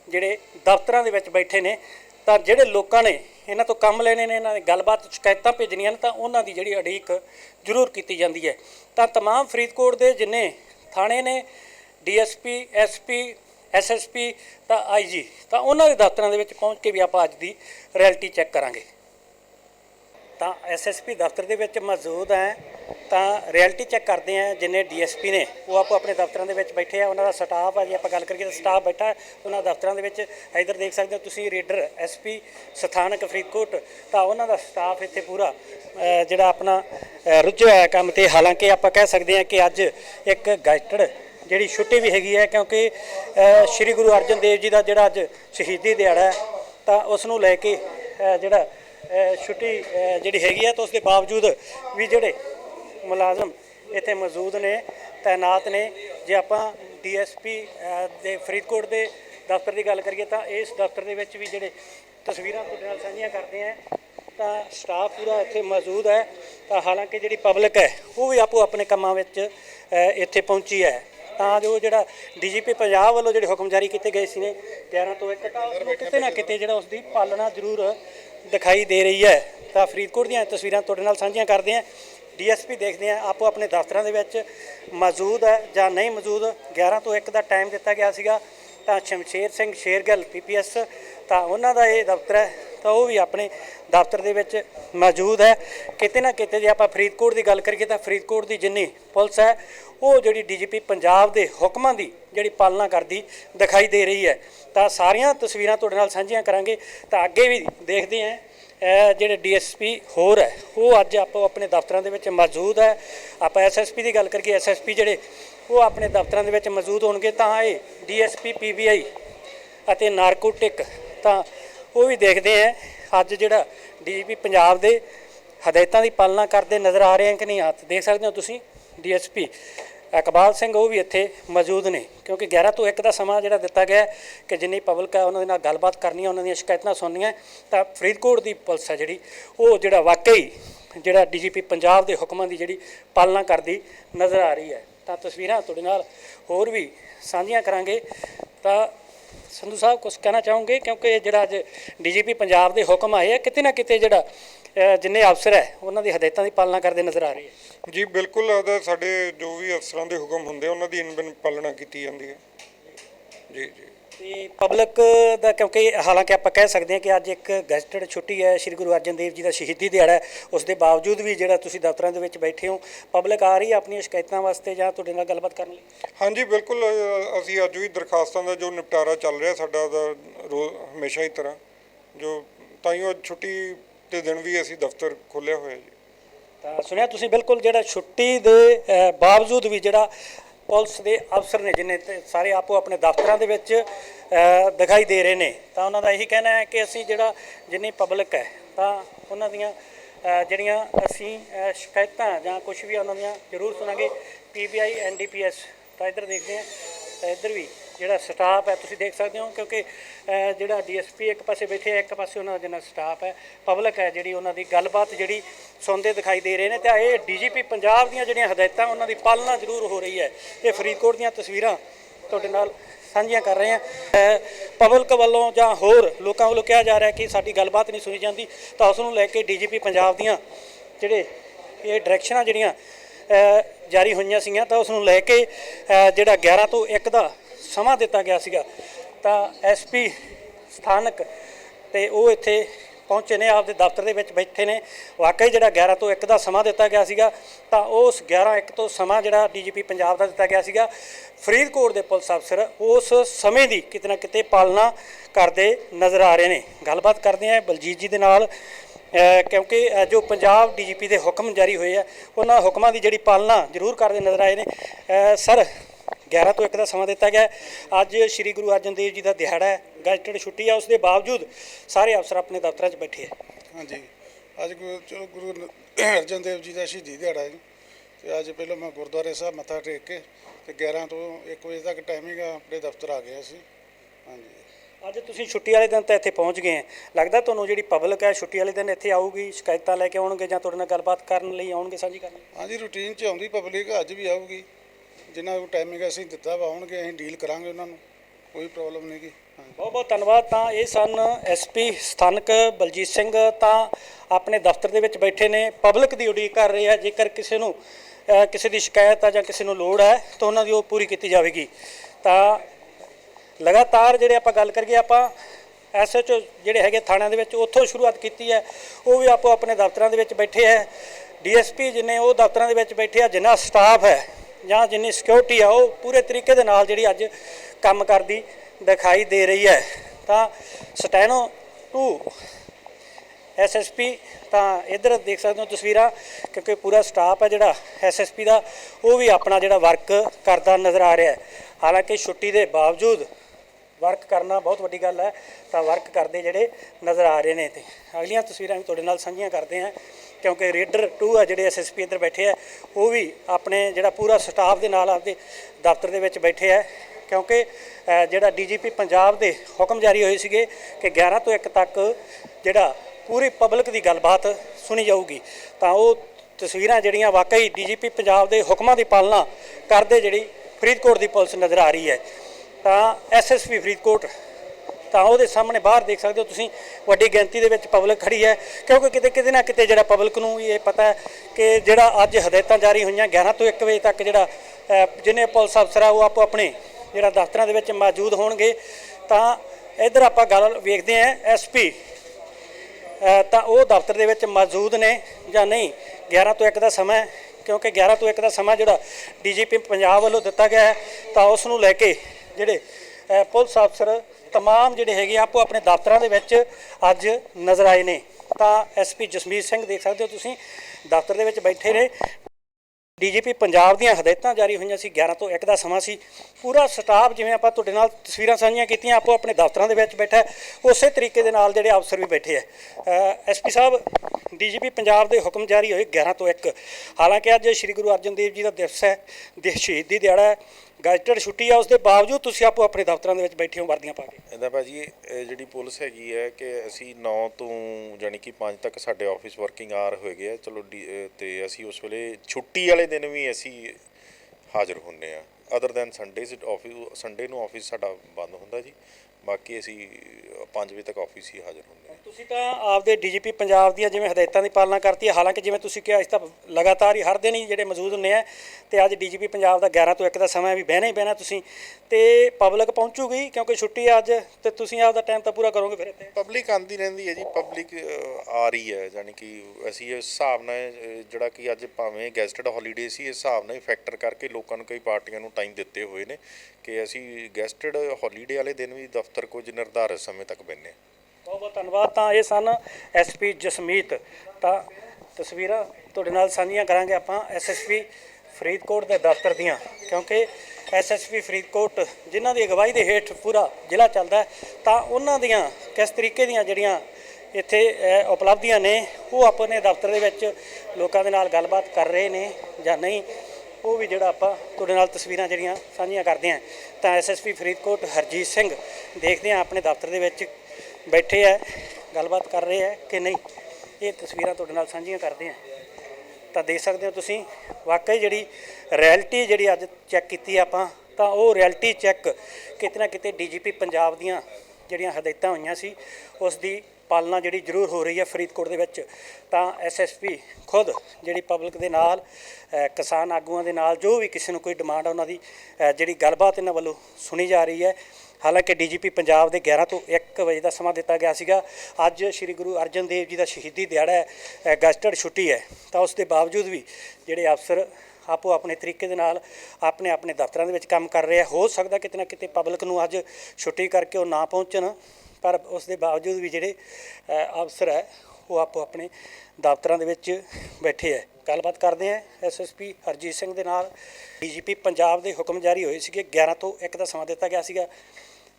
ਜਿਹੜੇ ਦਫ਼ਤਰਾਂ ਦੇ ਵਿੱਚ ਬੈਠੇ ਨੇ ਤਾਂ ਜਿਹੜੇ ਲੋਕਾਂ ਨੇ ਇਹਨਾਂ ਤੋਂ ਕੰਮ ਲੈਣੇ ਨੇ, ਇਹਨਾਂ ਨੇ ਗੱਲਬਾਤ ਸ਼ਿਕਾਇਤਾਂ ਭੇਜਣੀਆਂ ਨੇ, ਤਾਂ ਉਹਨਾਂ ਦੀ ਜਿਹੜੀ ਅੜੀਕ ਜ਼ਰੂਰ ਕੀਤੀ ਜਾਂਦੀ ਹੈ। ਤਾਂ ਤਮਾਮ ਫਰੀਦਕੋਟ ਦੇ ਜਿੰਨੇ ਥਾਣੇ ਨੇ, ਡੀਐਸਪੀ, ਐਸਪੀ, ਐਸਐਸਪੀ, ਤਾਂ ਆਈਜੀ, ਤਾਂ ਉਹਨਾਂ ਦੇ ਦਫ਼ਤਰਾਂ ਦੇ ਵਿੱਚ ਪਹੁੰਚ ਕੇ ਵੀ ਆਪਾਂ ਅੱਜ ਦੀ ਰਿਐਲਿਟੀ ਚੈੱਕ ਕਰਾਂਗੇ। ਤਾਂ ਐਸਐਸਪੀ ਦਫ਼ਤਰ ਦੇ ਵਿੱਚ ਮੌਜੂਦ ਹੈ, ਤਾਂ ਰਿਐਲਿਟੀ ਚੈੱਕ ਕਰਦੇ ਆ ਜਿੰਨੇ ਡੀਐਸਪੀ ਨੇ, ਉਹ ਆਪੋ ਆਪਣੇ ਦਫ਼ਤਰਾਂ ਦੇ ਵਿੱਚ ਬੈਠੇ ਆ, ਉਹਨਾਂ ਦਾ ਸਟਾਫ ਆ ਜੇ, ਆਪਾਂ ਗੱਲ ਕਰੀਏ ਤਾਂ ਸਟਾਫ ਬੈਠਾ, ਉਹਨਾਂ ਦਫ਼ਤਰਾਂ ਦੇ ਵਿੱਚ ਇਧਰ ਦੇਖ ਸਕਦੇ ਹੋ ਤੁਸੀਂ ਰੇਡਰ ਐਸਪੀ ਸਥਾਨਕ ਫਰੀਦਕੋਟ, ਤਾਂ ਉਹਨਾਂ ਦਾ ਸਟਾਫ ਇੱਥੇ ਪੂਰਾ ਜਿਹੜਾ ਆਪਣਾ ਰੁੱਝਿਆ ਹੋਇਆ ਕੰਮ ਤੇ, ਹਾਲਾਂਕਿ ਆਪਾਂ ਕਹਿ ਸਕਦੇ ਹਾਂ ਕਿ ਅੱਜ ਇੱਕ ਗਾਈਟਡ ਜਿਹੜੀ ਛੁੱਟੀ ਵੀ ਹੈਗੀ ਹੈ, ਕਿਉਂਕਿ ਸ੍ਰੀ ਗੁਰੂ ਅਰਜਨ ਦੇਵ ਜੀ ਦਾ ਜਿਹੜਾ ਅੱਜ ਸ਼ਹੀਦੀ ਦਿਹਾੜਾ ਹੈ, ਤਾਂ ਉਸ ਨੂੰ ਲੈ ਕੇ ਜਿਹੜਾ ਛੁੱਟੀ ਜਿਹੜੀ ਹੈਗੀ ਹੈ ਤਾਂ ਉਸ ਦੇ ਬਾਵਜੂਦ ਵੀ ਜਿਹੜੇ ਮੁਲਾਜ਼ਮ ਇੱਥੇ ਮੌਜੂਦ ਨੇ, ਤਾਇਨਾਤ ਨੇ, ਜੇ ਆਪਾਂ ਡੀਐਸਪੀ ਦੇ ਫਰੀਦਕੋਟ ਦੇ ਦਫ਼ਤਰ ਦੀ ਗੱਲ ਕਰੀਏ ਤਾਂ ਇਸ ਦਫ਼ਤਰ ਦੇ ਵਿੱਚ ਵੀ ਜਿਹੜੇ ਤਸਵੀਰਾਂ ਤੁਹਾਡੇ ਨਾਲ ਸਾਂਝੀਆਂ ਕਰਦੇ ਆ ਤਾਂ ਸਟਾਫ ਪੂਰਾ ਇੱਥੇ ਮੌਜੂਦ ਹੈ, ਤਾਂ ਹਾਲਾਂਕਿ ਜਿਹੜੀ ਪਬਲਿਕ ਹੈ, ਉਹ ਵੀ ਆਪੋ ਆਪਣੇ ਕੰਮਾਂ ਵਿੱਚ ਇੱਥੇ ਪਹੁੰਚੀ ਹੈ। ਤਾਂ ਜੋ ਜਿਹੜਾ ਡੀਜੀਪੀ ਪੰਜਾਬ ਵੱਲੋਂ ਜਿਹੜੇ ਹੁਕਮ ਜਾਰੀ ਕੀਤੇ ਗਏ ਸੀ ਨੇ 11 ਤੋਂ 1 ਤਾਂ ਕਿਤੇ ਨਾ ਕਿਤੇ ਜਿਹੜਾ ਉਸ ਦੀ ਪਾਲਣਾ ਜ਼ਰੂਰ ਦਿਖਾਈ ਦੇ ਰਹੀ ਹੈ। ਤਾਂ ਫਰੀਦਕੋਟ ਦੀਆਂ ਤਸਵੀਰਾਂ ਤੁਹਾਡੇ ਨਾਲ ਸਾਂਝੀਆਂ ਕਰਦੇ ਹਾਂ। ਡੀਐਸਪੀ ਦੇਖਦੇ ਆ ਆਪੋ ਆਪਣੇ ਦਫ਼ਤਰਾਂ ਦੇ ਵਿੱਚ ਮੌਜੂਦ ਹੈ ਜਾਂ ਨਹੀਂ ਮੌਜੂਦ। 11 ਤੋਂ 1 ਦਾ ਟਾਈਮ ਦਿੱਤਾ ਗਿਆ ਸੀਗਾ। ਤਾਂ ਸ਼ਮਸ਼ੇਰ ਸਿੰਘ ਸ਼ੇਰਗਿੱਲ ਪੀਪੀਐਸ ਤਾਂ ਉਹਨਾਂ ਦਾ ਇਹ ਦਫ਼ਤਰ ਹੈ। ਤਾਂ ਉਹ ਵੀ ਆਪਣੇ ਦਫ਼ਤਰ ਦੇ ਵਿੱਚ ਮੌਜੂਦ ਹੈ। ਕਿਤੇ ਨਾ ਕਿਤੇ ਜੇ ਆਪਾਂ ਫਰੀਦਕੋਟ ਦੀ ਗੱਲ ਕਰੀਏ ਤਾਂ ਫਰੀਦਕੋਟ ਦੀ ਜਿੰਨੀ ਪੁਲਿਸ ਹੈ, ਉਹ ਜਿਹੜੀ ਡੀਜੀਪੀ ਪੰਜਾਬ ਦੇ ਹੁਕਮਾਂ ਦੀ ਜਿਹੜੀ ਪਾਲਣਾ ਕਰਦੀ ਦਿਖਾਈ ਦੇ ਰਹੀ ਹੈ। ਤਾਂ ਸਾਰੀਆਂ ਤਸਵੀਰਾਂ ਤੁਹਾਡੇ ਨਾਲ ਸਾਂਝੀਆਂ ਕਰਾਂਗੇ। ਤਾਂ ਅੱਗੇ ਵੀ ਦੇਖਦੇ ਹਾਂ, ਇਹ ਜਿਹੜੇ ਡੀਐਸਪੀ ਹੋਰ ਹੈ, ਉਹ ਅੱਜ ਆਪੋ ਆਪਣੇ ਦਫ਼ਤਰਾਂ ਦੇ ਵਿੱਚ ਮੌਜੂਦ ਹੈ। ਆਪਾਂ ਐਸਐਸਪੀ ਦੀ ਗੱਲ ਕਰੀਏ, ਐਸਐਸਪੀ ਜਿਹੜੇ ਉਹ ਆਪਣੇ ਦਫ਼ਤਰਾਂ ਦੇ ਵਿੱਚ ਮੌਜੂਦ ਹੋਣਗੇ। ਤਾਂ ਇਹ ਡੀਐਸਪੀ, ਪੀਬੀਆਈ ਅਤੇ ਨਾਰਕੋਟਿਕ ਤਾਂ ਉਹ ਵੀ ਦੇਖਦੇ ਆ। ਅੱਜ ਜਿਹੜਾ ਡੀਜੀਪੀ ਪੰਜਾਬ ਦੇ ਹਦਾਇਤਾਂ ਦੀ ਪਾਲਣਾ ਕਰਦੇ ਨਜ਼ਰ ਆ ਰਹੇ ਹਨ ਕਿ ਨਹੀਂ, ਹੱਥ ਦੇਖ ਸਕਦੇ ਹੋ ਤੁਸੀਂ ਡੀਐਸਪੀ ਇਕਬਾਲ ਸਿੰਘ, ਉਹ ਵੀ ਇੱਥੇ ਮੌਜੂਦ ਨੇ। ਕਿਉਂਕਿ 11 ਤੋਂ 1 ਦਾ ਸਮਾਂ ਜਿਹੜਾ ਦਿੱਤਾ ਗਿਆ ਕਿ ਜਿੰਨੀ ਪਬਲਿਕ ਹੈ ਉਹਨਾਂ ਦੇ ਨਾਲ ਗੱਲਬਾਤ ਕਰਨੀ ਹੈ ਉਹਨਾਂ ਦੀਆਂ ਸ਼ਿਕਾਇਤਾਂ ਸੁਣਨੀਆਂ ਤਾਂ ਫਰੀਦਕੋਟ ਦੀ ਪੁਲਿਸ ਹੈ ਜਿਹੜੀ, ਉਹ ਜਿਹੜਾ ਵਾਕਈ ਜਿਹੜਾ ਡੀਜੀਪੀ ਪੰਜਾਬ ਦੇ ਹੁਕਮਾਂ ਦੀ ਜਿਹੜੀ ਪਾਲਣਾ ਕਰਦੀ ਨਜ਼ਰ ਆ ਰਹੀ ਹੈ। ਤਾਂ ਤਸਵੀਰਾਂ ਤੁਹਾਡੇ ਨਾਲ ਹੋਰ ਵੀ ਸਾਂਝੀਆਂ ਕਰਾਂਗੇ। ਤਾਂ ਸੰਧੂ ਸਾਹਿਬ ਕੁਝ ਕਹਿਣਾ ਚਾਹੋਗੇ? ਕਿਉਂਕਿ ਇਹ ਜਿਹੜਾ ਅੱਜ ਡੀਜੀਪੀ ਪੰਜਾਬ ਦੇ ਹੁਕਮ ਆਏ ਆ ਕਿਤੇ ਨਾ ਕਿਤੇ ਜਿਹੜਾ ਅਹ, ਜਿੰਨੇ ਅਫਸਰ ਹੈ ਉਹਨਾਂ ਦੀ ਹਦਾਇਤਾਂ ਦੀ ਪਾਲਣਾ ਕਰਦੇ ਨਜ਼ਰ ਆ ਰਹੇ ਹੈ। ਜੀ ਬਿਲਕੁਲ ਉਹਦਾ ਸਾਡੇ ਜੋ ਵੀ ਅਫਸਰਾਂ ਦੇ ਹੁਕਮ ਹੁੰਦੇ ਆ, ਉਹਨਾਂ ਦੀ ਇਨਬਨ ਪਾਲਣਾ ਕੀਤੀ ਜਾਂਦੀ ਹੈ। ਜੀ ਜੀ। ਤੇ ਪਬਲਿਕ ਦਾ ਕਿਉਂਕਿ ਹਾਲਾਂਕਿ ਆਪਾਂ ਕਹਿ ਸਕਦੇ ਹਾਂ ਕਿ ਅੱਜ ਇੱਕ ਗੈਸਟਡ ਛੁੱਟੀ ਹੈ ਸ੍ਰੀ ਗੁਰੂ ਅਰਜਨ ਦੇਵ ਜੀ ਦਾ ਸ਼ਹੀਦੀ ਦਿਹਾੜਾ ਹੈ ਉਸ ਦੇ ਬਾਵਜੂਦ ਵੀ ਜਿਹੜਾ ਤੁਸੀਂ ਦਫ਼ਤਰਾਂ ਦੇ ਵਿੱਚ ਬੈਠੇ ਹੋ ਪਬਲਿਕ ਆ ਰਹੀ ਹੈ ਆਪਣੀਆਂ ਸ਼ਿਕਾਇਤਾਂ ਵਾਸਤੇ ਜਾਂ ਤੁਹਾਡੇ ਨਾਲ ਗੱਲਬਾਤ ਕਰਨ ਲਈ? ਹਾਂਜੀ ਬਿਲਕੁਲ ਅ, ਅਸੀਂ ਅੱਜ ਵੀ ਦਰਖਾਸਤਾਂ ਦਾ ਜੋ ਨਿਪਟਾਰਾ ਚੱਲ ਰਿਹਾ ਸਾਡਾ ਰੋਜ਼ ਹਮੇਸ਼ਾ ਹੀ ਤਰ੍ਹਾਂ ਜੋ ਤਾਈਓ ਛੁੱਟੀ ਦੇ ਦਿਨ ਵੀ ਅਸੀਂ ਦਫ਼ਤਰ ਖੋਲ੍ਹਿਆ ਹੋਇਆ ਜੀ। ਤਾਂ ਸੁਣਿਆ ਤੁਸੀਂ ਬਿਲਕੁਲ ਜਿਹੜਾ ਛੁੱਟੀ ਦੇ ਬਾਵਜੂਦ ਵੀ ਜਿਹੜਾ ਪੁਲਿਸ ਦੇ ਅਫਸਰ ਨੇ ਜਿਨੇ ਸਾਰੇ ਆਪੋ ਆਪਣੇ ਦਫ਼ਤਰਾਂ ਦੇ ਵਿੱਚ ਦਿਖਾਈ ਦੇ ਰਹੇ ਨੇ। ਤਾਂ ਉਹਨਾਂ ਦਾ ਇਹੀ ਕਹਿਣਾ ਹੈ ਕਿ ਅਸੀਂ ਜਿਹੜਾ ਜਿੰਨੀ ਪਬਲਿਕ ਹੈ, ਤਾਂ ਉਹਨਾਂ ਦੀਆਂ ਜਿਹੜੀਆਂ ਅਸੀਂ ਸ਼ਿਕਾਇਤਾਂ ਜਾਂ ਕੁਝ ਵੀ ਉਹਨਾਂ ਦੀਆਂ ਜ਼ਰੂਰ ਸੁਣਾਂਗੇ। ਪੀਬੀਆਈ ਐਨਡੀਪੀਐਸ ਤਾਂ ਇੱਧਰ ਦੇਖਦੇ ਹਾਂ, ਤਾਂ ਇੱਧਰ ਵੀ ਜਿਹੜਾ ਸਟਾਫ ਹੈ ਤੁਸੀਂ ਦੇਖ ਸਕਦੇ ਹੋ ਕਿਉਂਕਿ ਅਹ, ਜਿਹੜਾ ਡੀਐਸਪੀ ਇੱਕ ਪਾਸੇ ਬੈਠੇ ਹੈ ਇੱਕ ਪਾਸੇ ਉਹਨਾਂ ਦਾ ਜਿੰਨਾ ਸਟਾਫ ਹੈ। ਪਬਲਿਕ ਹੈ ਜਿਹੜੀ ਉਹਨਾਂ ਦੀ ਗੱਲਬਾਤ ਜਿਹੜੀ ਸੁਣਦੇ ਦਿਖਾਈ ਦੇ ਰਹੇ ਨੇ। ਤੇ ਇਹ ਡੀਜੀਪੀ ਪੰਜਾਬ ਦੀਆਂ ਜਿਹੜੀਆਂ ਹਦਾਇਤਾਂ ਉਹਨਾਂ ਦੀ ਪਾਲਣਾ ਜ਼ਰੂਰ ਹੋ ਰਹੀ ਹੈ। ਇਹ ਫਰੀਦਕੋਟ ਦੀਆਂ ਤਸਵੀਰਾਂ ਤੁਹਾਡੇ ਨਾਲ ਸਾਂਝੀਆਂ ਕਰ ਰਹੇ ਹਾਂ। ਪਬਲਿਕ ਵੱਲੋਂ ਜਾਂ ਹੋਰ ਲੋਕਾਂ ਵੱਲੋਂ ਕਿਹਾ ਜਾ ਰਿਹਾ ਕਿ ਸਾਡੀ ਗੱਲਬਾਤ ਨਹੀਂ ਸੁਣੀ ਜਾਂਦੀ। ਤਾਂ ਉਸ ਨੂੰ ਲੈ ਕੇ ਡੀਜੀਪੀ ਪੰਜਾਬ ਦੀਆਂ ਜਿਹੜੇ ਇਹ ਡਾਇਰੈਕਸ਼ਨਾਂ ਜਿਹੜੀਆਂ ਜਾਰੀ ਹੋਈਆਂ ਸੀਗੀਆਂ ਤਾਂ ਉਸ ਨੂੰ ਲੈ ਕੇ ਜਿਹੜਾ 11 ਤੋਂ 1 ਦਾ ਸਮਾਂ ਦਿੱਤਾ ਗਿਆ ਸੀਗਾ, ਤਾਂ ਐਸਪੀ ਸਥਾਨਕ ਤੇ ਉਹ ਇੱਥੇ ਪਹੁੰਚੇ ਨੇ, ਆਪਦੇ ਦਫ਼ਤਰ ਦੇ ਵਿੱਚ ਬੈਠੇ ਨੇ। ਵਾਕਈ ਜਿਹੜਾ 11 ਤੋਂ 1 ਦਾ ਸਮਾਂ ਦਿੱਤਾ ਗਿਆ ਸੀਗਾ, ਤਾਂ ਉਸ 11 1 ਤੋਂ ਸਮਾਂ ਜਿਹੜਾ ਡੀਜੀਪੀ ਪੰਜਾਬ ਦਾ ਦਿੱਤਾ ਗਿਆ ਸੀਗਾ, ਫਰੀਦਕੋਟ ਦੇ ਪੁਲਿਸ ਅਫਸਰ ਉਸ ਸਮੇਂ ਦੀ ਕਿਤੇ ਨਾ ਕਿਤੇ ਪਾਲਣਾ ਕਰਦੇ ਨਜ਼ਰ ਆ ਰਹੇ ਨੇ। ਗੱਲਬਾਤ ਕਰਦੇ ਆ ਬਲਜੀਤ ਜੀ ਦੇ ਨਾਲ ਕਿਉਂਕਿ ਜੋ ਪੰਜਾਬ ਡੀਜੀਪੀ ਦੇ ਹੁਕਮ ਜਾਰੀ ਹੋਏ ਆ, ਉਹਨਾਂ ਹੁਕਮਾਂ ਦੀ ਜਿਹੜੀ ਪਾਲਣਾ ਜ਼ਰੂਰ ਕਰਦੇ ਨਜ਼ਰ ਆਏ ਨੇ। ਸਰ 11 ਤੋਂ 1 ਦਾ ਸਮਾਂ ਦਿੱਤਾ ਗਿਆ। ਅੱਜ ਸ੍ਰੀ ਗੁਰੂ ਅਰਜਨ ਦੇਵ ਜੀ ਦਾ ਦਿਹਾੜਾ ਹੈ। ਗੈਜ਼ਟਡ ਛੁੱਟੀ ਹੈ ਉਸ ਦੇ ਬਾਵਜੂਦ ਸਾਰੇ ਅਫਸਰ ਆਪਣੇ ਦਫ਼ਤਰਾਂ 'ਚ ਬੈਠੇ ਹੈ ਹਾਂਜੀ। ਅੱਜ ਗੁਰੂ ਚਲੋ ਗੁਰੂ ਅਰਜਨ ਦੇਵ ਜੀ ਦਾ ਸ਼ਹੀਦੀ ਦਿਹਾੜਾ ਹੈ। ਜੀ ਤੇ ਅੱਜ ਪਹਿਲਾਂ ਮੈਂ ਗੁਰਦੁਆਰੇ ਸਾਹਿਬ ਮੱਥਾ ਟੇਕ ਕੇ ਤੇ 11 ਤੋਂ 1 ਵਜੇ ਤੱਕ ਟਾਈਮਿੰਗ ਆ ਆਪਣੇ ਦਫ਼ਤਰ ਆ ਗਿਆ ਸੀ ਹਾਂਜੀ। ਅੱਜ ਤੁਸੀਂ ਛੁੱਟੀ ਵਾਲੇ ਦਿਨ ਤਾਂ ਇੱਥੇ ਪਹੁੰਚ ਗਏ ਹੈ ਲੱਗਦਾ ਤੁਹਾਨੂੰ ਜਿਹੜੀ ਪਬਲਿਕ ਹੈ ਛੁੱਟੀ ਵਾਲੇ ਦਿਨ ਇੱਥੇ ਆਊਗੀ ਸ਼ਿਕਾਇਤਾਂ ਲੈ ਕੇ ਆਉਣਗੇ ਜਾਂ ਤੁਹਾਡੇ ਨਾਲ ਗੱਲਬਾਤ ਕਰਨ ਲਈ ਆਉਣਗੇ ਸਾਂਝੀ ਕਰਨ ਹਾਂਜੀ ਰੂਟੀਨ 'ਚ ਆਉਂਦੀ ਪਬਲਿਕ ਅੱਜ ਵੀ ਆਊਗੀ। ਜਿੰਨਾ ਨੂੰ ਟਾਈਮਿੰਗ ਅਸੀਂ ਦਿੱਤਾ ਵਾ ਆਉਣਗੇ ਅਸੀਂ ਡੀਲ ਕਰਾਂਗੇ ਉਹਨਾਂ ਨੂੰ, ਕੋਈ ਪ੍ਰੋਬਲਮ ਨਹੀਂ ਗੀ। ਬਹੁਤ ਬਹੁਤ ਧੰਨਵਾਦ। ਤਾਂ ਇਹ ਸਨ ਐਸਪੀ ਸਥਾਨਕ ਬਲਜੀਤ ਸਿੰਘ। ਤਾਂ ਆਪਣੇ ਦਫ਼ਤਰ ਦੇ ਵਿੱਚ ਬੈਠੇ ਨੇ। ਪਬਲਿਕ ਦੀ ਉਡੀਕ ਕਰ ਰਹੇ ਆ। ਜੇਕਰ ਕਿਸੇ ਨੂੰ ਕਿਸੇ ਦੀ ਸ਼ਿਕਾਇਤ ਆ ਜਾਂ ਕਿਸੇ ਨੂੰ ਲੋੜ ਹੈ, ਤਾਂ ਉਹਨਾਂ ਦੀ ਉਹ ਪੂਰੀ ਕੀਤੀ ਜਾਵੇਗੀ। ਤਾਂ ਲਗਾਤਾਰ ਜਿਹੜੇ ਆਪਾਂ ਗੱਲ ਕਰੀਏ, ਆਪਾਂ ਐਸਐਚਓ ਜਿਹੜੇ ਹੈਗੇ ਥਾਣਿਆਂ ਦੇ ਵਿੱਚ, ਉੱਥੋਂ ਸ਼ੁਰੂਆਤ ਕੀਤੀ ਹੈ। ਉਹ ਵੀ ਆਪੋ ਆਪਣੇ ਦਫ਼ਤਰਾਂ ਦੇ ਵਿੱਚ ਬੈਠੇ ਹੈ। ਡੀਐਸਪੀ ਜਿੰਨੇ ਉਹ ਦਫ਼ਤਰਾਂ ਦੇ ਵਿੱਚ ਬੈਠੇ ਆ, ਜਿੰਨਾ ਸਟਾਫ ਹੈ ਜਾਂ ਜਿੰਨੀ ਸਿਕਿਉਰਿਟੀ ਆ, ਉਹ ਪੂਰੇ ਤਰੀਕੇ ਦੇ ਨਾਲ ਜਿਹੜੀ ਅੱਜ ਕੰਮ ਕਰਦੀ, ਦਿਖਾਈ ਦੇ ਰਹੀ ਹੈ। ਤਾਂ ਸਟੈਨੋ 2 ਐਸਐਸਪੀ ਤਾਂ ਇੱਧਰ ਦੇਖ ਸਕਦੇ ਹੋ ਤਸਵੀਰਾਂ, ਕਿਉਂਕਿ ਪੂਰਾ ਸਟਾਫ ਹੈ ਜਿਹੜਾ ਐਸਐਸਪੀ ਦਾ, ਉਹ ਵੀ ਆਪਣਾ ਜਿਹੜਾ ਵਰਕ ਕਰਦਾ ਨਜ਼ਰ ਆ ਰਿਹਾ ਹੈ। ਹਾਲਾਂਕਿ ਛੁੱਟੀ ਦੇ ਬਾਵਜੂਦ ਵਰਕ ਕਰਨਾ ਬਹੁਤ ਵੱਡੀ ਗੱਲ ਹੈ, ਤਾਂ ਵਰਕ ਕਰਦੇ ਜਿਹੜੇ ਨਜ਼ਰ ਆ ਰਹੇ ਨੇ ਤੇ। ਅਗਲੀਆਂ ਤਸਵੀਰਾਂ ਵੀ ਤੁਹਾਡੇ ਨਾਲ ਸਾਂਝੀਆਂ ਕਰਦੇ ਹਾਂ। ਕਿਉਂਕਿ ਰੇਡਰ 2 ਆ ਜਿਹੜੇ ਐਸਐਸਪੀ ਇੱਧਰ ਬੈਠੇ ਆ ਉਹ ਵੀ ਆਪਣੇ ਜਿਹੜਾ ਪੂਰਾ ਸਟਾਫ ਦੇ ਨਾਲ ਆਪਦੇ ਦਫ਼ਤਰ ਦੇ ਵਿੱਚ ਬੈਠੇ ਆ। ਕਿਉਂਕਿ ਅ, ਜਿਹੜਾ ਡੀਜੀਪੀ ਪੰਜਾਬ ਦੇ ਹੁਕਮ ਜਾਰੀ ਹੋਏ ਸੀਗੇ ਕਿ 11 ਤੋਂ 1 ਤੱਕ ਜਿਹੜਾ ਪੂਰੀ ਪਬਲਿਕ ਦੀ ਗੱਲਬਾਤ ਸੁਣੀ ਜਾਊਗੀ ਤਾਂ ਉਹ ਤਸਵੀਰਾਂ ਜਿਹੜੀਆਂ ਵਾਕਈ ਡੀਜੀਪੀ ਪੰਜਾਬ ਦੇ ਹੁਕਮਾਂ ਦੀ ਪਾਲਣਾ ਕਰਦੇ ਜਿਹੜੀ ਫਰੀਦਕੋਟ ਦੀ ਪੁਲਿਸ ਨਜ਼ਰ ਆ ਰਹੀ ਹੈ। ਤਾਂ ਐਸਐਸਪੀ ਫਰੀਦਕੋਟ ਤਾਂ ਉਹਦੇ ਸਾਹਮਣੇ ਬਾਹਰ ਦੇਖ ਸਕਦੇ ਹੋ ਤੁਸੀਂ ਵੱਡੀ ਗਿਣਤੀ ਦੇ ਵਿੱਚ ਪਬਲਿਕ ਖੜੀ ਹੈ। ਕਿਉਂਕਿ ਕਿਤੇ ਕਿਤੇ ਨਾ ਕਿਤੇ ਜਿਹੜਾ ਪਬਲਿਕ ਨੂੰ ਇਹ ਪਤਾ ਹੈ ਕਿ ਜਿਹੜਾ ਅੱਜ ਹਦਾਇਤਾਂ ਜਾਰੀ ਹੋਈਆਂ 11 ਤੋਂ 1 ਵਜੇ ਤੱਕ ਜਿਹੜਾ ਅ, ਜਿੰਨੇ ਪੁਲਿਸ ਅਫਸਰ ਆ ਉਹ ਆਪੋ ਆਪਣੇ ਜਿਹੜਾ ਦਫ਼ਤਰਾਂ ਦੇ ਵਿੱਚ ਮੌਜੂਦ ਹੋਣਗੇ। ਤਾਂ ਇੱਧਰ ਆਪਾਂ ਗੱਲ ਵੇਖਦੇ ਹਾਂ ਐਸਪੀ ਅ, ਤਾਂ ਉਹ ਦਫ਼ਤਰ ਦੇ ਵਿੱਚ ਮੌਜੂਦ ਨੇ ਜਾਂ ਨਹੀਂ? 11 ਤੋਂ 1 ਦਾ ਸਮਾਂ ਕਿਉਂਕਿ 11 ਤੋਂ 1 ਦਾ ਸਮਾਂ ਜਿਹੜਾ ਡੀਜੀਪੀ ਪੰਜਾਬ ਵੱਲੋਂ ਦਿੱਤਾ ਗਿਆ ਹੈ ਤਾਂ ਉਸ ਨੂੰ ਲੈ ਕੇ ਜਿਹੜੇ ਪੁਲਿਸ ਅਫਸਰ ਤਮਾਮ ਜਿਹੜੇ ਹੈਗੇ ਆ, ਆਪੋ ਆਪਣੇ ਦਫ਼ਤਰਾਂ ਦੇ ਵਿੱਚ ਅੱਜ ਨਜ਼ਰ ਆਏ ਨੇ ਤਾਂ ਐਸਪੀ ਜਸਮੀਤ ਸਿੰਘ ਦੇਖ ਸਕਦੇ ਹੋ ਤੁਸੀਂ ਦਫ਼ਤਰ ਦੇ ਵਿੱਚ ਬੈਠੇ ਨੇ ਡੀਜੀਪੀ ਪੰਜਾਬ ਦੀਆਂ ਹਦਾਇਤਾਂ ਜਾਰੀ ਹੋਈਆਂ ਸੀ 11 ਤੋਂ 1 ਦਾ ਸਮਾਂ ਸੀ ਪੂਰਾ ਸਟਾਫ ਜਿਵੇਂ ਆਪਾਂ ਤੁਹਾਡੇ ਨਾਲ ਤਸਵੀਰਾਂ ਸਾਂਝੀਆਂ ਕੀਤੀਆਂ ਆਪੋ ਆਪਣੇ ਦਫ਼ਤਰਾਂ ਦੇ ਵਿੱਚ ਬੈਠਾ ਉਸੇ ਤਰੀਕੇ ਦੇ ਨਾਲ ਜਿਹੜੇ ਅਫਸਰ ਵੀ ਬੈਠੇ ਆ ਐਸਪੀ ਸਾਹਿਬ ਡੀਜੀਪੀ ਪੰਜਾਬ ਦੇ ਹੁਕਮ ਜਾਰੀ ਹੋਏ 11 ਤੋਂ 1 ਹਾਲਾਂਕਿ ਅੱਜ ਸ੍ਰੀ ਗੁਰੂ ਅਰਜਨ ਦੇਵ ਜੀ ਦਾ ਦਿਵਸ ਹੈ ਦੇ ਸ਼ਹੀਦੀ ਦਿਹਾੜਾ ਹੈ ਗਜ਼ਟਡ ਛੁੱਟੀ ਆ ਉਸ ਦੇ ਬਾਵਜੂਦ ਤੁਸੀਂ ਆਪੋ ਆਪਣੇ ਦਫ਼ਤਰਾਂ ਦੇ ਵਿੱਚ ਬੈਠੇ ਹੋ, ਵਰਦੀਆਂ ਪਾ ਕੇ। ਇਹਦਾ ਭਾਜੀ, ਇਹ ਜਿਹੜੀ ਪੁਲਿਸ ਹੈਗੀ ਹੈ ਕਿ ਅਸੀਂ 9 ਤੋਂ ਜਾਣੀ ਕਿ 5 ਤੱਕ ਸਾਡੇ ਆਫਿਸ ਵਰਕਿੰਗ ਆਰ ਹੋਏ ਗਏ ਆ, ਚਲੋ ਡੀ- ਅਹ ਤੇ ਅਸੀਂ ਉਸ ਵੇਲੇ ਛੁੱਟੀ ਵਾਲੇ ਦਿਨ ਵੀ ਅਸੀਂ ਹਾਜ਼ਰ ਹੁੰਨੇ ਆ। Other than Sundays office Sunday ਨੂੰ ਆਫਿਸ ਸਾਡਾ ਬੰਦ ਹੁੰਦਾ ਜੀ। ਬਾਕੀ ਅਸੀਂ 5 ਵਜੇ ਤੱਕ ਆਫਿਸ ਹੀ ਹਾਜ਼ਰ ਹੁੰਨੇ ਆ ਤੁਸੀਂ ਤਾਂ ਆਪਦੇ ਡੀਜੀਪੀ ਪੰਜਾਬ ਦੀਆਂ ਜਿਵੇਂ ਹਦਾਇਤਾਂ ਦੀ ਪਾਲਣਾ ਕਰਤੀ ਹੈ ਹਾਲਾਂਕਿ ਜਿਵੇਂ ਤੁਸੀਂ ਕਿਹਾ ਇਸ ਤਾਂ ਲਗਾਤਾਰ ਹੀ ਹਰ ਦਿਨ ਹੀ ਜਿਹੜੇ ਮੌਜੂਦ ਹੁੰਦੇ ਆ ਤੇ ਅੱਜ ਡੀਜੀਪੀ ਪੰਜਾਬ ਦਾ 11 ਤੋਂ 1 ਦਾ ਸਮਾਂ ਹੈ ਵੀ ਬਹਿਣਾ ਹੀ ਬਹਿਣਾ ਤੁਸੀਂ। ਤੇ ਪਬਲਿਕ ਪਹੁੰਚੂਗੀ ਕਿਉਂਕਿ ਛੁੱਟੀ ਹੈ ਅੱਜ ਤੇ ਤੁਸੀਂ ਆਪਦਾ ਟਾਈਮ ਤਾਂ ਪੂਰਾ ਕਰੋਗੇ ਫਿਰ ਇੱਥੇ। ਪਬਲਿਕ ਆਂਦੀ ਰਹਿੰਦੀ ਹੈ ਜੀ ਪਬਲਿਕ ਆ ਰਹੀ ਹੈ ਜਾਣੀ ਕਿ ਅਸੀਂ ਇਸ ਹਿਸਾਬ ਨਾਲ ਜਿਹੜਾ ਕਿ ਅੱਜ ਭਾਵੇਂ ਗੈਸਟਡ ਹੌਲੀਡੇ ਸੀ ਇਸ ਹਿਸਾਬ ਨਾਲ ਹੀ ਫੈਕਟਰ ਕਰਕੇ ਲੋਕਾਂ ਨੂੰ ਕਈ ਪਾਰਟੀਆਂ ਨੂੰ ਟਾਈਮ ਦਿੱਤੇ ਹੋਏ ਨੇ ਕਿ ਅਸੀਂ ਗੈਸਟਡ ਹੌਲੀਡੇ ਵਾਲੇ ਦਿਨ ਵੀ ਦਫ਼ਤਰ ਕੁਝ ਨਿਰਧਾਰਿਤ ਸਮੇਂ ਤੱਕ ਬੈਠੇ ਬਹੁਤ ਬਹੁਤ ਧੰਨਵਾਦ। ਤਾਂ ਇਹ ਸਨ ਐਸਪੀ ਜਸਮੀਤ। ਤਾਂ ਤਸਵੀਰਾਂ ਤੁਹਾਡੇ ਨਾਲ ਸਾਂਝੀਆਂ ਕਰਾਂਗੇ ਆਪਾਂ ਐਸਐਸਪੀ ਫਰੀਦਕੋਟ ਦੇ ਦਫ਼ਤਰ ਦੀਆਂ। ਕਿਉਂਕਿ ਐਸਐਸਪੀ ਫਰੀਦਕੋਟ, ਜਿਨ੍ਹਾਂ ਦੀ ਅਗਵਾਈ ਦੇ ਹੇਠ ਪੂਰਾ ਜ਼ਿਲ੍ਹਾ ਚੱਲਦਾ ਤਾਂ ਉਹਨਾਂ ਦੀਆਂ ਕਿਸ ਤਰੀਕੇ ਦੀਆਂ ਜਿਹੜੀਆਂ ਇੱਥੇ ਉਪਲਬਧੀਆਂ ਨੇ, ਉਹ ਆਪਣੇ ਦਫ਼ਤਰ ਦੇ ਵਿੱਚ ਲੋਕਾਂ ਦੇ ਨਾਲ ਗੱਲਬਾਤ ਕਰ ਰਹੇ ਨੇ ਜਾਂ ਨਹੀਂ, ਉਹ ਵੀ ਜਿਹੜਾ ਆਪਾਂ ਤੁਹਾਡੇ ਨਾਲ ਤਸਵੀਰਾਂ ਜਿਹੜੀਆਂ ਸਾਂਝੀਆਂ ਕਰਦੇ ਹਾਂ। ਤਾਂ ਐਸਐਸਪੀ ਫਰੀਦਕੋਟ ਹਰਜੀਤ ਸਿੰਘ ਦੇਖਦੇ ਹਾਂ ਆਪਣੇ ਦਫ਼ਤਰ ਦੇ ਵਿੱਚ ਬੈਠੇ ਆ, ਗੱਲਬਾਤ ਕਰ ਰਹੇ ਆ ਕਿ ਨਹੀਂ। ਇਹ ਤਸਵੀਰਾਂ ਤੁਹਾਡੇ ਨਾਲ ਸਾਂਝੀਆਂ ਕਰਦੇ ਆ। ਤਾਂ ਦੇਖ ਸਕਦੇ ਹੋ ਤੁਸੀਂ, ਵਾਕਈ ਜਿਹੜੀ ਰਿਐਲਿਟੀ ਜਿਹੜੀ ਅੱਜ ਚੈੱਕ ਕੀਤੀ ਆਪਾਂ, ਤਾਂ ਉਹ ਰਿਐਲਿਟੀ ਚੈੱਕ ਕਿਤੇ ਨਾ ਕਿਤੇ ਡੀਜੀਪੀ ਪੰਜਾਬ ਦੀਆਂ ਜਿਹੜੀਆਂ ਹਦਾਇਤਾਂ ਹੋਈਆਂ ਸੀ ਉਸ ਦੀ ਪਾਲਣਾ ਜਿਹੜੀ ਜ਼ਰੂਰ ਹੋ ਰਹੀ ਹੈ ਫਰੀਦਕੋਟ ਦੇ ਵਿੱਚ। ਤਾਂ ਐਸਐਸਪੀ ਖੁਦ ਜਿਹੜੀ ਪਬਲਿਕ ਦੇ ਨਾਲ ਕਿਸਾਨ ਆਗੂਆਂ ਦੇ ਨਾਲ, ਜੋ ਵੀ ਕਿਸੇ ਨੂੰ ਕੋਈ ਡਿਮਾਂਡ ਆ ਉਹਨਾਂ ਦੀ ਜਿਹੜੀ ਗੱਲਬਾਤ ਇਹਨਾਂ ਵੱਲੋਂ ਸੁਣੀ ਜਾ ਰਹੀ ਹੈ ਹਾਲਾਂਕਿ ਡੀਜੀਪੀ ਪੰਜਾਬ ਦੇ 11 ਤੋਂ 1 ਵਜੇ ਦਾ ਸਮਾਂ ਦਿੱਤਾ ਗਿਆ ਸੀਗਾ। ਅੱਜ ਸ੍ਰੀ ਗੁਰੂ ਅਰਜਨ ਦੇਵ ਜੀ ਦਾ ਸ਼ਹੀਦੀ ਦਿਹਾੜਾ ਹੈ ਗਸਟਡ ਛੁੱਟੀ ਹੈ। ਤਾਂ ਉਸ ਦੇ ਬਾਵਜੂਦ ਵੀ ਜਿਹੜੇ ਅਫਸਰ ਆਪੋ ਆਪਣੇ ਤਰੀਕੇ ਦੇ ਨਾਲ ਆਪਣੇ ਆਪਣੇ ਦਫ਼ਤਰਾਂ ਦੇ ਵਿੱਚ ਕੰਮ ਕਰ ਰਹੇ ਆ, ਹੋ ਸਕਦਾ ਕਿਤੇ ਨਾ ਕਿਤੇ ਪਬਲਿਕ ਨੂੰ ਅੱਜ ਛੁੱਟੀ ਕਰਕੇ ਉਹ ਨਾ ਪਹੁੰਚਣ। ਪਰ ਉਸ ਦੇ ਬਾਵਜੂਦ ਵੀ ਜਿਹੜੇ ਅਫਸਰ ਹੈ, ਉਹ ਆਪੋ ਆਪਣੇ ਦਫ਼ਤਰਾਂ ਦੇ ਵਿੱਚ ਬੈਠੇ ਹੈ। ਗੱਲਬਾਤ ਕਰਦੇ ਆ ਐਸਐਸਪੀ ਹਰਜੀਤ ਸਿੰਘ ਦੇ ਨਾਲ। ਡੀਜੀਪੀ ਪੰਜਾਬ ਦੇ ਹੁਕਮ ਜਾਰੀ ਹੋਏ ਸੀਗੇ 11 ਤੋਂ 1 ਦਾ ਸਮਾਂ ਦਿੱਤਾ ਗਿਆ ਸੀਗਾ।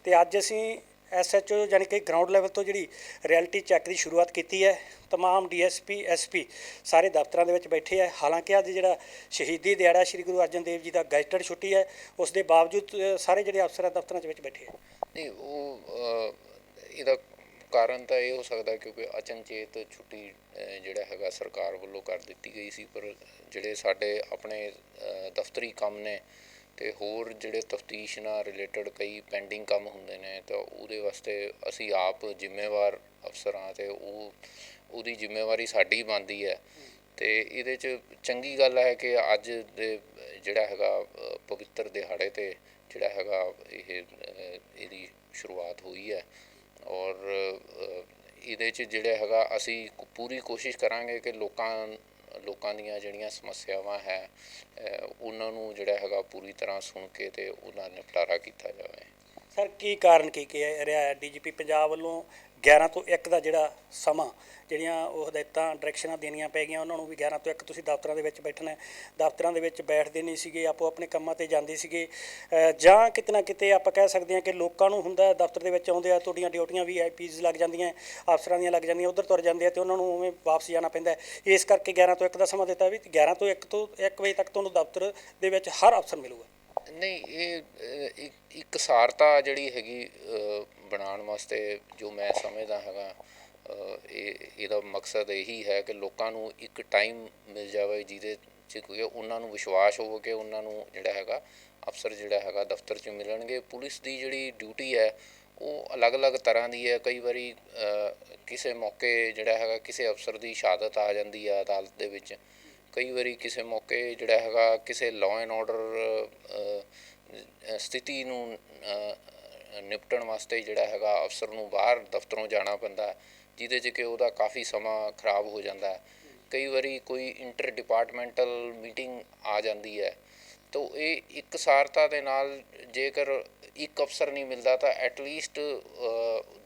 ਤੇ ਅੱਜ ਅਸੀਂ ਐਸਐਚਓ ਯਾਨੀ ਕਿ ਗਰਾਊਂਡ ਲੈਵਲ ਤੋਂ ਜਿਹੜੀ ਰਿਐਲਿਟੀ ਚੈੱਕ ਦੀ ਸ਼ੁਰੂਆਤ ਕੀਤੀ ਹੈ, ਤਮਾਮ ਡੀਐਸਪੀ ਐਸਪੀ ਸਾਰੇ ਦਫ਼ਤਰਾਂ ਦੇ ਵਿੱਚ ਬੈਠੇ ਹੈ। ਹਾਲਾਂਕਿ ਅੱਜ ਜਿਹੜਾ ਸ਼ਹੀਦੀ ਦਿਹਾੜਾ ਸ੍ਰੀ ਗੁਰੂ ਅਰਜਨ ਦੇਵ ਜੀ ਦਾ ਗੈਜ਼ਟਡ ਛੁੱਟੀ ਹੈ, ਉਸ ਦੇ ਬਾਵਜੂਦ ਸਾਰੇ ਜਿਹੜੇ ਅਫਸਰ ਦਫ਼ਤਰਾਂ ਦੇ ਵਿੱਚ ਬੈਠੇ ਆ ਨਹੀਂ, ਉਹ ਇਹਦਾ ਕਾਰਨ ਤਾਂ ਇਹ ਹੋ ਸਕਦਾ ਕਿਉਂਕਿ ਅਚਨਚੇਤ ਛੁੱਟੀ ਜਿਹੜਾ ਹੈਗਾ ਸਰਕਾਰ ਵੱਲੋਂ ਕਰ ਦਿੱਤੀ ਗਈ ਸੀ, ਪਰ ਜਿਹੜੇ ਸਾਡੇ ਆਪਣੇ ਦਫ਼ਤਰੀ ਕੰਮ ਨੇ ਅਤੇ ਹੋਰ ਜਿਹੜੇ ਤਫਤੀਸ਼ ਨਾਲ ਰਿਲੇਟਡ ਕਈ ਪੈਂਡਿੰਗ ਕੰਮ ਹੁੰਦੇ ਨੇ, ਤਾਂ ਉਹਦੇ ਵਾਸਤੇ ਅਸੀਂ ਆਪ ਜ਼ਿੰਮੇਵਾਰ ਅਫਸਰ ਹਾਂ ਅਤੇ ਉਹ, ਉਹਦੀ ਜ਼ਿੰਮੇਵਾਰੀ ਸਾਡੀ ਬਣਦੀ ਹੈ। ਅਤੇ ਇਹਦੇ 'ਚ ਚੰਗੀ ਗੱਲ ਹੈ ਕਿ ਅੱਜ ਦੇ ਜਿਹੜਾ ਹੈਗਾ ਪਵਿੱਤਰ ਦਿਹਾੜੇ ਤੇ ਜਿਹੜਾ ਹੈਗਾ, ਇਹ ਇਹਦੀ ਸ਼ੁਰੂਆਤ ਹੋਈ ਹੈ। ਔਰ ਇਹਦੇ 'ਚ ਜਿਹੜਾ ਹੈਗਾ, ਅਸੀਂ ਪੂਰੀ ਕੋਸ਼ਿਸ਼ ਕਰਾਂਗੇ ਕਿ ਲੋਕਾਂ ਲੋਕਾਂ ਦੀਆਂ ਜਿਹੜੀਆਂ ਸਮੱਸਿਆਵਾਂ ਹੈ ਉਹਨਾਂ ਨੂੰ ਜਿਹੜਾ ਹੈਗਾ ਪੂਰੀ ਤਰ੍ਹਾਂ ਸੁਣ ਕੇ ਅਤੇ ਉਹਨਾਂ ਨਿਪਟਾਰਾ ਕੀਤਾ ਜਾਵੇ। ਸਰ, ਕੀ ਕਾਰਨ ਕੀ ਕੀ ਹੈ ਰਿਹਾ ਹੈ? ਡੀਜੀਪੀ ਪੰਜਾਬ ਵੱਲੋਂ 11 ਤੋਂ 1 ਦਾ ਜਿਹੜਾ ਸਮਾਂ, ਜਿਹੜੀਆਂ ਉਹ ਹਦਾਇਤਾਂ, ਡਾਇਰੈਕਸ਼ਨਾਂ ਦੇਣੀਆਂ ਪੈ ਗਈਆਂ, ਉਹਨਾਂ ਨੂੰ ਵੀ 11 ਤੋਂ 1 ਤੁਸੀਂ ਦਫ਼ਤਰਾਂ ਦੇ ਵਿੱਚ ਬੈਠਣਾ ਦਫ਼ਤਰਾਂ ਦੇ ਵਿੱਚ ਬੈਠਦੇ ਨਹੀਂ ਸੀਗੇ, ਆਪੋ ਆਪਣੇ ਕੰਮਾਂ ਤੇ ਜਾਂਦੇ ਸੀਗੇ। ਜਾਂ ਕਿਤੇ ਨਾ ਕਿਤੇ ਆਪਾਂ ਕਹਿ ਸਕਦੇ ਹਾਂ ਕਿ ਲੋਕਾਂ ਨੂੰ ਹੁੰਦਾ ਦਫ਼ਤਰ ਦੇ ਵਿੱਚ ਆਉਂਦੇ ਆ, ਤੁਹਾਡੀਆਂ ਡਿਊਟੀਆਂ ਵੀ ਆਈਪੀਜ਼ ਲੱਗ ਜਾਂਦੀਆਂ ਅਫਸਰਾਂ ਦੀਆਂ ਲੱਗ ਜਾਂਦੀਆਂ, ਉਧਰ ਤੁਰ ਜਾਂਦੇ ਆ ਤੇ ਉਹਨਾਂ ਨੂੰ ਉਵੇਂ ਵਾਪਸ ਜਾਣਾ ਪੈਂਦਾ ਇਸ ਕਰਕੇ 11 ਤੋਂ 1 ਦਾ ਸਮਾਂ ਦਿੱਤਾ ਵੀ 11 ਤੋਂ 1 ਤੋਂ 1 ਵਜੇ ਤੱਕ ਤੁਹਾਨੂੰ ਦਫ਼ਤਰ ਦੇ ਵਿੱਚ ਹਰ ਅਫਸਰ ਮਿਲੂਗਾ। ਨਹੀਂ ਇਹ ਅ, ਇੱਕ ਸਾਰਤਾ ਜਿਹੜੀ ਹੈਗੀ ਬਣਾਉਣ ਵਾਸਤੇ ਜੋ ਮੈਂ ਸਮਝਦਾ ਹੈਗਾ ਇਹ ਇਹਦਾ ਮਕਸਦ ਇਹੀ ਹੈ ਕਿ ਲੋਕਾਂ ਨੂੰ ਇੱਕ ਟਾਈਮ ਮਿਲ ਜਾਵੇ ਜਿਹਦੇ 'ਚ ਕਿ ਉਹਨਾਂ ਨੂੰ ਵਿਸ਼ਵਾਸ ਹੋਵੇ ਕਿ ਉਹਨਾਂ ਨੂੰ ਜਿਹੜਾ ਹੈਗਾ ਅਫਸਰ ਜਿਹੜਾ ਹੈਗਾ ਦਫ਼ਤਰ 'ਚ ਮਿਲਣਗੇ। ਪੁਲਿਸ ਦੀ ਜਿਹੜੀ ਡਿਊਟੀ ਹੈ ਉਹ ਅਲੱਗ-ਅਲੱਗ ਤਰ੍ਹਾਂ ਦੀ ਹੈ। ਕਈ ਵਾਰੀ ਕਿਸੇ ਮੌਕੇ ਜਿਹੜਾ ਹੈਗਾ ਕਿਸੇ ਅਫਸਰ ਦੀ ਸ਼ਹਾਦਤ ਆ ਜਾਂਦੀ ਹੈ ਅਦਾਲਤ ਦੇ ਵਿੱਚ। ਕਈ ਵਾਰੀ ਕਿਸੇ ਮੌਕੇ ਜਿਹੜਾ ਹੈਗਾ, ਕਿਸੇ ਲਾਅ ਐਂਡ ਆਰਡਰ ਸਥਿਤੀ ਨੂੰ ਨਿਪਟਣ ਵਾਸਤੇ ਜਿਹੜਾ ਹੈਗਾ, ਅਫਸਰ ਨੂੰ ਬਾਹਰ ਦਫ਼ਤਰੋਂ ਜਾਣਾ ਪੈਂਦਾ ਜਿਹਦੇ 'ਚ ਕਿ ਉਹਦਾ ਕਾਫੀ ਸਮਾਂ ਖਰਾਬ ਹੋ ਜਾਂਦਾ ਕਈ ਵਾਰੀ ਕੋਈ ਇੰਟਰ ਡਿਪਾਰਟਮੈਂਟਲ ਮੀਟਿੰਗ ਆ ਜਾਂਦੀ ਹੈ। ਤਾਂ ਇਹ ਇੱਕਸਾਰਤਾ ਦੇ ਨਾਲ ਜੇਕਰ ਇੱਕ ਅਫਸਰ ਨਹੀਂ ਮਿਲਦਾ, ਤਾਂ ਐਟ ਲੀਸਟ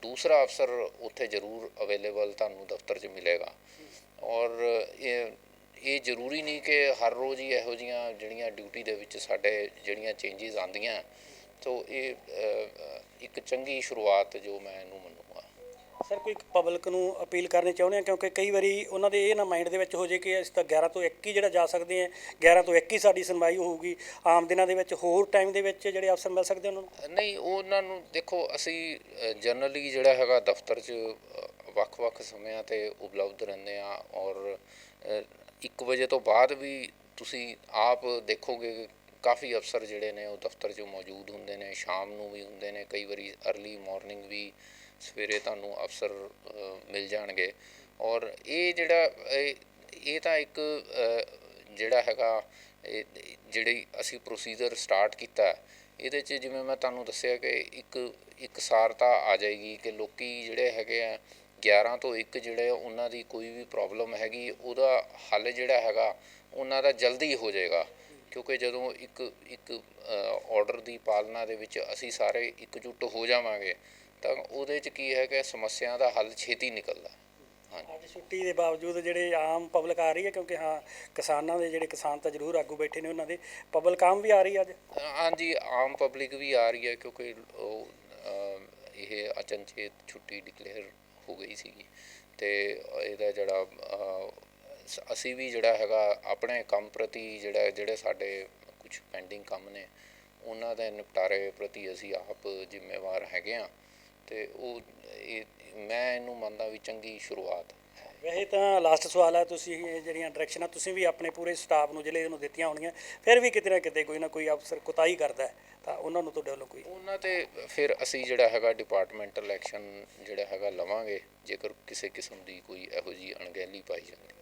ਦੂਸਰਾ ਅਫਸਰ ਉੱਥੇ ਜ਼ਰੂਰ ਅਵੇਲੇਬਲ ਤੁਹਾਨੂੰ ਦਫ਼ਤਰ 'ਚ ਮਿਲੇਗਾ। ਔਰ, ਇਹ ਇਹ ਜ਼ਰੂਰੀ ਨਹੀਂ ਕਿ ਹਰ ਰੋਜ਼ ਹੀ ਇਹੋ ਜੀਆਂ ਜਿਹੜੀਆਂ ਡਿਊਟੀ ਦੇ ਵਿੱਚ ਸਾਡੇ ਜਿਹੜੀਆਂ ਚੇਂਜਸ ਆਉਂਦੀਆਂ ਸੋ ਇਹ ਇੱਕ ਚੰਗੀ ਸ਼ੁਰੂਆਤ ਜੋ ਮੈਂ ਇਹਨੂੰ ਮੰਨੂਗਾ। ਸਰ ਕੋਈ ਪਬਲਿਕ ਨੂੰ ਅਪੀਲ ਕਰਨੀ ਚਾਹੁੰਦੇ ਆ? ਕਿਉਂਕਿ ਕਈ ਵਾਰੀ ਉਹਨਾਂ ਦੇ ਇਹ ਨਾ ਮਾਈਂਡ ਦੇ ਵਿੱਚ ਹੋ ਜੇ ਕਿ ਅਸੀਂ ਤਾਂ 11 ਤੋਂ 1 ਹੀ ਜਿਹੜਾ ਜਾ ਸਕਦੇ ਆ 11 ਤੋਂ 1 ਹੀ ਸਾਡੀ ਸੁਣਵਾਈ ਹੋਊਗੀ। ਆਮ ਦਿਨਾਂ ਦੇ ਵਿੱਚ ਹੋਰ ਟਾਈਮ ਦੇ ਵਿੱਚ ਜਿਹੜੇ ਅਫਸਰ ਮਿਲ ਸਕਦੇ ਉਹਨਾਂ ਨੂੰ? ਨਹੀਂ ਉਹਨਾਂ ਨੂੰ ਦੇਖੋ ਅਸੀਂ ਜਨਰਲੀ ਜਿਹੜਾ ਹੈਗਾ ਦਫ਼ਤਰ 'ਚ ਵੱਖ-ਵੱਖ ਸਮਿਆਂ ਤੇ ਉਪਲਬਧ ਰਹਿੰਦੇ ਆ ਔਰ 1 ਵਜੇ ਤੋਂ ਬਾਅਦ ਵੀ ਤੁਸੀਂ ਆਪ ਦੇਖੋਗੇ ਕਾਫੀ ਅਫਸਰ ਜਿਹੜੇ ਨੇ ਉਹ ਦਫ਼ਤਰ 'ਚ ਮੌਜੂਦ ਹੁੰਦੇ ਨੇ, ਸ਼ਾਮ ਨੂੰ ਵੀ ਹੁੰਦੇ ਨੇ, ਕਈ ਵਾਰੀ ਅਰਲੀ ਮਾਰਨਿੰਗ ਵੀ ਸਵੇਰੇ ਤੁਹਾਨੂੰ ਅਫਸਰ ਮਿਲ ਜਾਣਗੇ। ਔਰ ਇਹ ਜਿਹੜਾ, ਇਹ ਇਹ ਤਾਂ ਇੱਕ ਜਿਹੜਾ ਹੈਗਾ, ਇਹ, ਜਿਹੜੀ ਅਸੀਂ ਪ੍ਰੋਸੀਜਰ ਸਟਾਰਟ ਕੀਤਾ, ਇਹਦੇ 'ਚ ਜਿਵੇਂ ਮੈਂ ਤੁਹਾਨੂੰ ਦੱਸਿਆ ਕਿ ਇੱਕ ਇੱਕ ਸਾਰਤਾ ਆ ਜਾਏਗੀ ਕਿ ਲੋਕੀ ਜਿਹੜੇ ਹੈਗੇ ਆ 11 ਤੋਂ 1 ਜਿਹੜੇ ਉਹਨਾਂ ਦੀ ਕੋਈ ਵੀ ਪ੍ਰੋਬਲਮ ਹੈਗੀ ਉਹਦਾ ਹੱਲ ਜਿਹੜਾ ਹੈਗਾ ਉਹਨਾਂ ਦਾ ਜਲਦੀ ਹੋ ਜਾਏਗਾ। ਕਿਉਂਕਿ ਜਦੋਂ ਇੱਕ ਇੱਕ ਆਰਡਰ ਦੀ ਪਾਲਣਾ ਦੇ ਵਿੱਚ ਅਸੀਂ ਸਾਰੇ ਇਕਜੁੱਟ ਹੋ ਜਾਵਾਂਗੇ ਤਾਂ ਉਹਦੇ 'ਚ ਕੀ ਹੈ ਕਿ ਸਮੱਸਿਆ ਦਾ ਹੱਲ ਛੇਤੀ ਨਿਕਲਦਾ। ਹਾਂਜੀ। ਅੱਜ ਛੁੱਟੀ ਦੇ ਬਾਵਜੂਦ ਜਿਹੜੇ ਆਮ ਪਬਲਿਕ ਆ ਰਹੀ ਹੈ ਕਿਉਂਕਿ ਹਾਂ ਕਿਸਾਨਾਂ ਦੇ ਜਿਹੜੇ ਕਿਸਾਨ ਤਾਂ ਜ਼ਰੂਰ ਆਗੂ ਬੈਠੇ ਨੇ ਉਹਨਾਂ ਦੇ ਪਬਲਿਕ ਆਮ ਵੀ ਆ ਰਹੀ ਹੈ ਅੱਜ? ਹਾਂਜੀ ਆਮ ਪਬਲਿਕ ਵੀ ਆ ਰਹੀ ਹੈ ਕਿਉਂਕਿ ਇਹ ਅਚਨਚੇਤ ਛੁੱਟੀ ਡਿਕਲੇਅਰ ਹੋ ਗਈ ਸੀਗੀ। ਅਤੇ ਇਹਦਾ ਜਿਹੜਾ ਅਸੀਂ ਵੀ ਜਿਹੜਾ ਹੈਗਾ ਆਪਣੇ ਕੰਮ ਪ੍ਰਤੀ ਜਿਹੜਾ, ਜਿਹੜੇ ਸਾਡੇ ਕੁਛ ਪੈਂਡਿੰਗ ਕੰਮ ਨੇ, ਉਹਨਾਂ ਦੇ ਨਿਪਟਾਰੇ ਪ੍ਰਤੀ ਅਸੀਂ ਆਪ ਜ਼ਿੰਮੇਵਾਰ ਹੈਗੇ ਹਾਂ। ਅਤੇ ਉਹ, ਇਹ, ਮੈਂ ਇਹਨੂੰ ਮੰਨਦਾ ਵੀ ਚੰਗੀ ਸ਼ੁਰੂਆਤ। ਵੈਸੇ ਤਾਂ ਲਾਸਟ ਸਵਾਲ ਹੈ ਤੁਸੀਂ ਇਹ ਜਿਹੜੀਆਂ ਡਾਇਰੈਕਸ਼ਨਾਂ ਤੁਸੀਂ ਵੀ ਆਪਣੇ ਪੂਰੇ ਸਟਾਫ ਨੂੰ ਜ਼ਿਲ੍ਹੇ ਨੂੰ ਦਿੱਤੀਆਂ ਹੋਣਗੀਆਂ ਫਿਰ ਵੀ ਕਿਤੇ ਨਾ ਕਿਤੇ ਕੋਈ ਨਾ ਕੋਈ ਅਫਸਰ ਕੁਤਾਹੀ ਕਰਦਾ ਤਾਂ ਉਹਨਾਂ ਨੂੰ ਤੁਹਾਡੇ ਵੱਲੋਂ ਕੋਈ ਉਹਨਾਂ ਤੇ ਫਿਰ ਅਸੀਂ ਜਿਹੜਾ ਹੈਗਾ ਡਿਪਾਰਟਮੈਂਟਲ ਐਕਸ਼ਨ ਜਿਹੜਾ ਹੈਗਾ ਲਵਾਂਗੇ ਜੇਕਰ ਕਿਸੇ ਕਿਸਮ ਦੀ ਕੋਈ ਇਹੋ ਜੀ ਅਣਗਹਿਲੀ ਪਾਈ ਜਾਂਦੀ ਹੈ।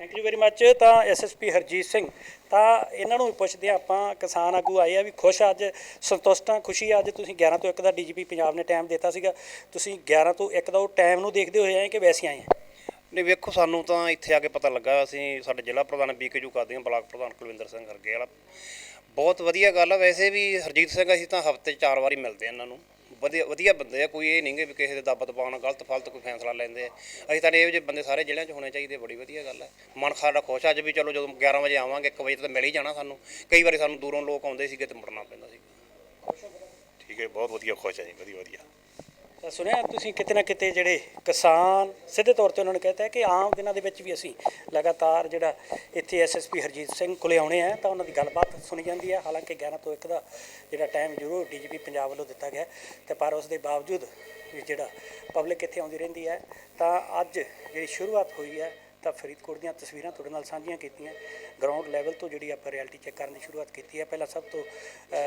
ਥੈਂਕ ਯੂ ਵੈਰੀ ਮੱਚ ਤਾਂ ਐਸਐਸਪੀ ਹਰਜੀਤ ਸਿੰਘ ਤਾਂ ਇਹਨਾਂ ਨੂੰ ਵੀ ਪੁੱਛਦੇ ਆਪਾਂ ਕਿਸਾਨ ਆਗੂ ਆਏ ਆ ਵੀ ਖੁਸ਼ ਅੱਜ ਸੰਤੁਸ਼ਟ ਆ ਖੁਸ਼ੀ ਆ ਅੱਜ ਤੁਸੀਂ 11 ਤੋਂ 1 ਦਾ ਡੀਜੀਪੀ ਪੰਜਾਬ ਨੇ ਟਾਈਮ ਦਿੱਤਾ ਸੀਗਾ ਤੁਸੀਂ 11 ਤੋਂ 1 ਦਾ ਉਹ ਟਾਈਮ ਨੂੰ ਦੇਖਦੇ ਹੋਏ ਆਏ ਕਿ ਵੈਸੇ ਆਏ ਆ? ਨਹੀਂ ਵੇਖੋ ਸਾਨੂੰ ਤਾਂ ਇੱਥੇ ਆ ਕੇ ਪਤਾ ਲੱਗਾ ਅਸੀਂ ਸਾਡੇ ਜ਼ਿਲ੍ਹਾ ਪ੍ਰਧਾਨ ਬੀਕੇਜੂ ਕਰਦੇ ਹਾਂ ਬਲਾਕ ਪ੍ਰਧਾਨ ਕੁਲਵਿੰਦਰ ਸਿੰਘ ਹਰਗੇ ਵਾਲਾ। ਬਹੁਤ ਵਧੀਆ ਗੱਲ ਆ ਵੈਸੇ ਵੀ ਹਰਜੀਤ ਸਿੰਘ ਅਸੀਂ ਤਾਂ ਹਫ਼ਤੇ 'ਚ ਚਾਰ ਵਾਰੀ ਮਿਲਦੇ ਆ ਇਹਨਾਂ ਨੂੰ। ਵਧੀਆ ਵਧੀਆ ਬੰਦੇ ਆ ਕੋਈ ਇਹ ਨਹੀਂਗੇ ਵੀ ਕਿਸੇ ਦੇ ਦੱਬ ਦਬਾਉਣ ਗਲਤ ਫਲਤ ਕੋਈ ਫੈਸਲਾ ਲੈਂਦੇ ਆ। ਅਸੀਂ ਤਾਂ ਇਹੋ ਜਿਹੇ ਬੰਦੇ ਸਾਰੇ ਜ਼ਿਲ੍ਹਿਆਂ 'ਚ ਹੋਣੇ ਚਾਹੀਦੇ ਬੜੀ ਵਧੀਆ ਗੱਲ ਹੈ ਮਨ ਸਾਡਾ ਖੁਸ਼ ਆ, ਅੱਜ ਵੀ ਚਲੋ ਜਦੋਂ 11 ਵਜੇ ਆਵਾਂਗੇ 1 ਵਜੇ ਤਾਂ ਮਿਲ ਹੀ ਜਾਣਾ ਸਾਨੂੰ। ਕਈ ਵਾਰੀ ਸਾਨੂੰ ਦੂਰੋਂ ਲੋਕ ਆਉਂਦੇ ਸੀਗੇ ਤੇ ਮੁੜਨਾ ਪੈਂਦਾ ਸੀ। ਠੀਕ ਹੈ ਬਹੁਤ ਵਧੀਆ ਖੁਸ਼ ਹੈ ਜੀ ਵਧੀਆ ਵਧੀਆ। ਤਾਂ ਸੁਣਿਆ ਤੁਸੀਂ ਕਿਤੇ ਨਾ ਕਿਤੇ ਜਿਹੜੇ ਕਿਸਾਨ ਸਿੱਧੇ ਤੌਰ ਤੇ ਉਹਨਾਂ ਨੇ ਕਹਿਤਾ ਹੈ ਕਿ ਆਮ ਦਿਨਾਂ ਦੇ ਵਿੱਚ ਵੀ ਅਸੀਂ ਲਗਾਤਾਰ ਜਿਹੜਾ ਇੱਥੇ ਐਸਐਸਪੀ ਹਰਜੀਤ ਸਿੰਘ ਕੋਲੇ ਆਉਣੇ ਆ, ਤਾਂ ਉਹਨਾਂ ਦੀ ਗੱਲਬਾਤ ਸੁਣੀ ਜਾਂਦੀ ਹੈ ਹਾਲਾਂਕਿ 11 ਤੋਂ 1 ਦਾ ਜਿਹੜਾ ਟਾਈਮ ਜ਼ਰੂਰ ਡੀਜੀਪੀ ਪੰਜਾਬ ਵੱਲੋਂ ਦਿੱਤਾ ਗਿਆ ਹੈ, ਤੇ ਪਰ ਉਸ ਦੇ ਬਾਵਜੂਦ ਵੀ ਜਿਹੜਾ ਪਬਲਿਕ ਇੱਥੇ ਆਉਂਦੀ ਰਹਿੰਦੀ ਹੈ, ਤਾਂ ਅੱਜ ਜਿਹੜੀ ਸ਼ੁਰੂਆਤ ਹੋਈ ਹੈ, ਤਾਂ ਫਰੀਦਕੋਟ ਦੀਆਂ ਤਸਵੀਰਾਂ ਤੁਹਾਡੇ ਨਾਲ ਸਾਂਝੀਆਂ ਕੀਤੀਆਂ। ਗਰਾਊਂਡ ਲੈਵਲ ਤੋਂ ਜਿਹੜੀ ਆਪਾਂ ਰਿਐਲਿਟੀ ਚੈੱਕ ਕਰਨ ਦੀ ਸ਼ੁਰੂਆਤ ਕੀਤੀ ਹੈ, ਪਹਿਲਾਂ ਸਭ ਤੋਂ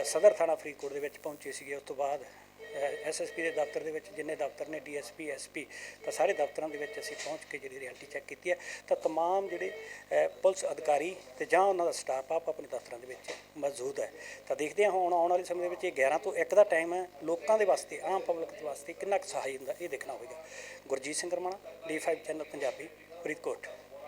ਸਦਰ ਥਾਣਾ ਫਰੀਦਕੋਟ ਦੇ ਵਿੱਚ ਪਹੁੰਚੇ ਸੀਗੇ, ਉਸ ਤੋਂ ਬਾਅਦ ਐਸਐਸਪੀ ਦੇ ਦਫ਼ਤਰ ਦੇ ਵਿੱਚ ਜਿੰਨੇ ਦਫ਼ਤਰ ਨੇ ਡੀਐਸਪੀ ਐਸਪੀ ਤਾਂ ਸਾਰੇ ਦਫ਼ਤਰਾਂ ਦੇ ਵਿੱਚ ਅਸੀਂ ਪਹੁੰਚ ਕੇ ਜਿਹੜੀ ਰਿਐਲਿਟੀ ਚੈੱਕ ਕੀਤੀ ਹੈ ਤਾਂ तमाम ਜਿਹੜੇ ਅ, ਪੁਲਿਸ ਅਧਿਕਾਰੀ ਤੇ ਜਾਂ ਉਹਨਾਂ ਦਾ ਸਟਾਫ ਆਪ ਆਪਣੇ ਦਫ਼ਤਰਾਂ ਦੇ ਵਿੱਚ ਮੌਜੂਦ ਹੈ ਤਾਂ ਦੇਖਦੇ ਹਾਂ ਹੁਣ ਆਉਣ ਵਾਲੇ ਸਮੇਂ ਦੇ ਵਿੱਚ ਇਹ 11 ਤੋਂ 1 ਦਾ ਟਾਈਮ ਹੈ ਲੋਕਾਂ ਦੇ ਵਾਸਤੇ ਆਮ ਪਬਲਿਕ ਦੇ ਵਾਸਤੇ ਕਿੰਨਾ ਕੁ ਸਹਾਈ ਹੁੰਦਾ ਇਹ ਦੇਖਣਾ ਹੋਵੇਗਾ ਗੁਰਜੀਤ ਸਿੰਘ ਰਮਾਣਾ ਡੀ5 ਚੈਨਲ ਪੰਜਾਬੀ ਫਰੀਦਕੋਟ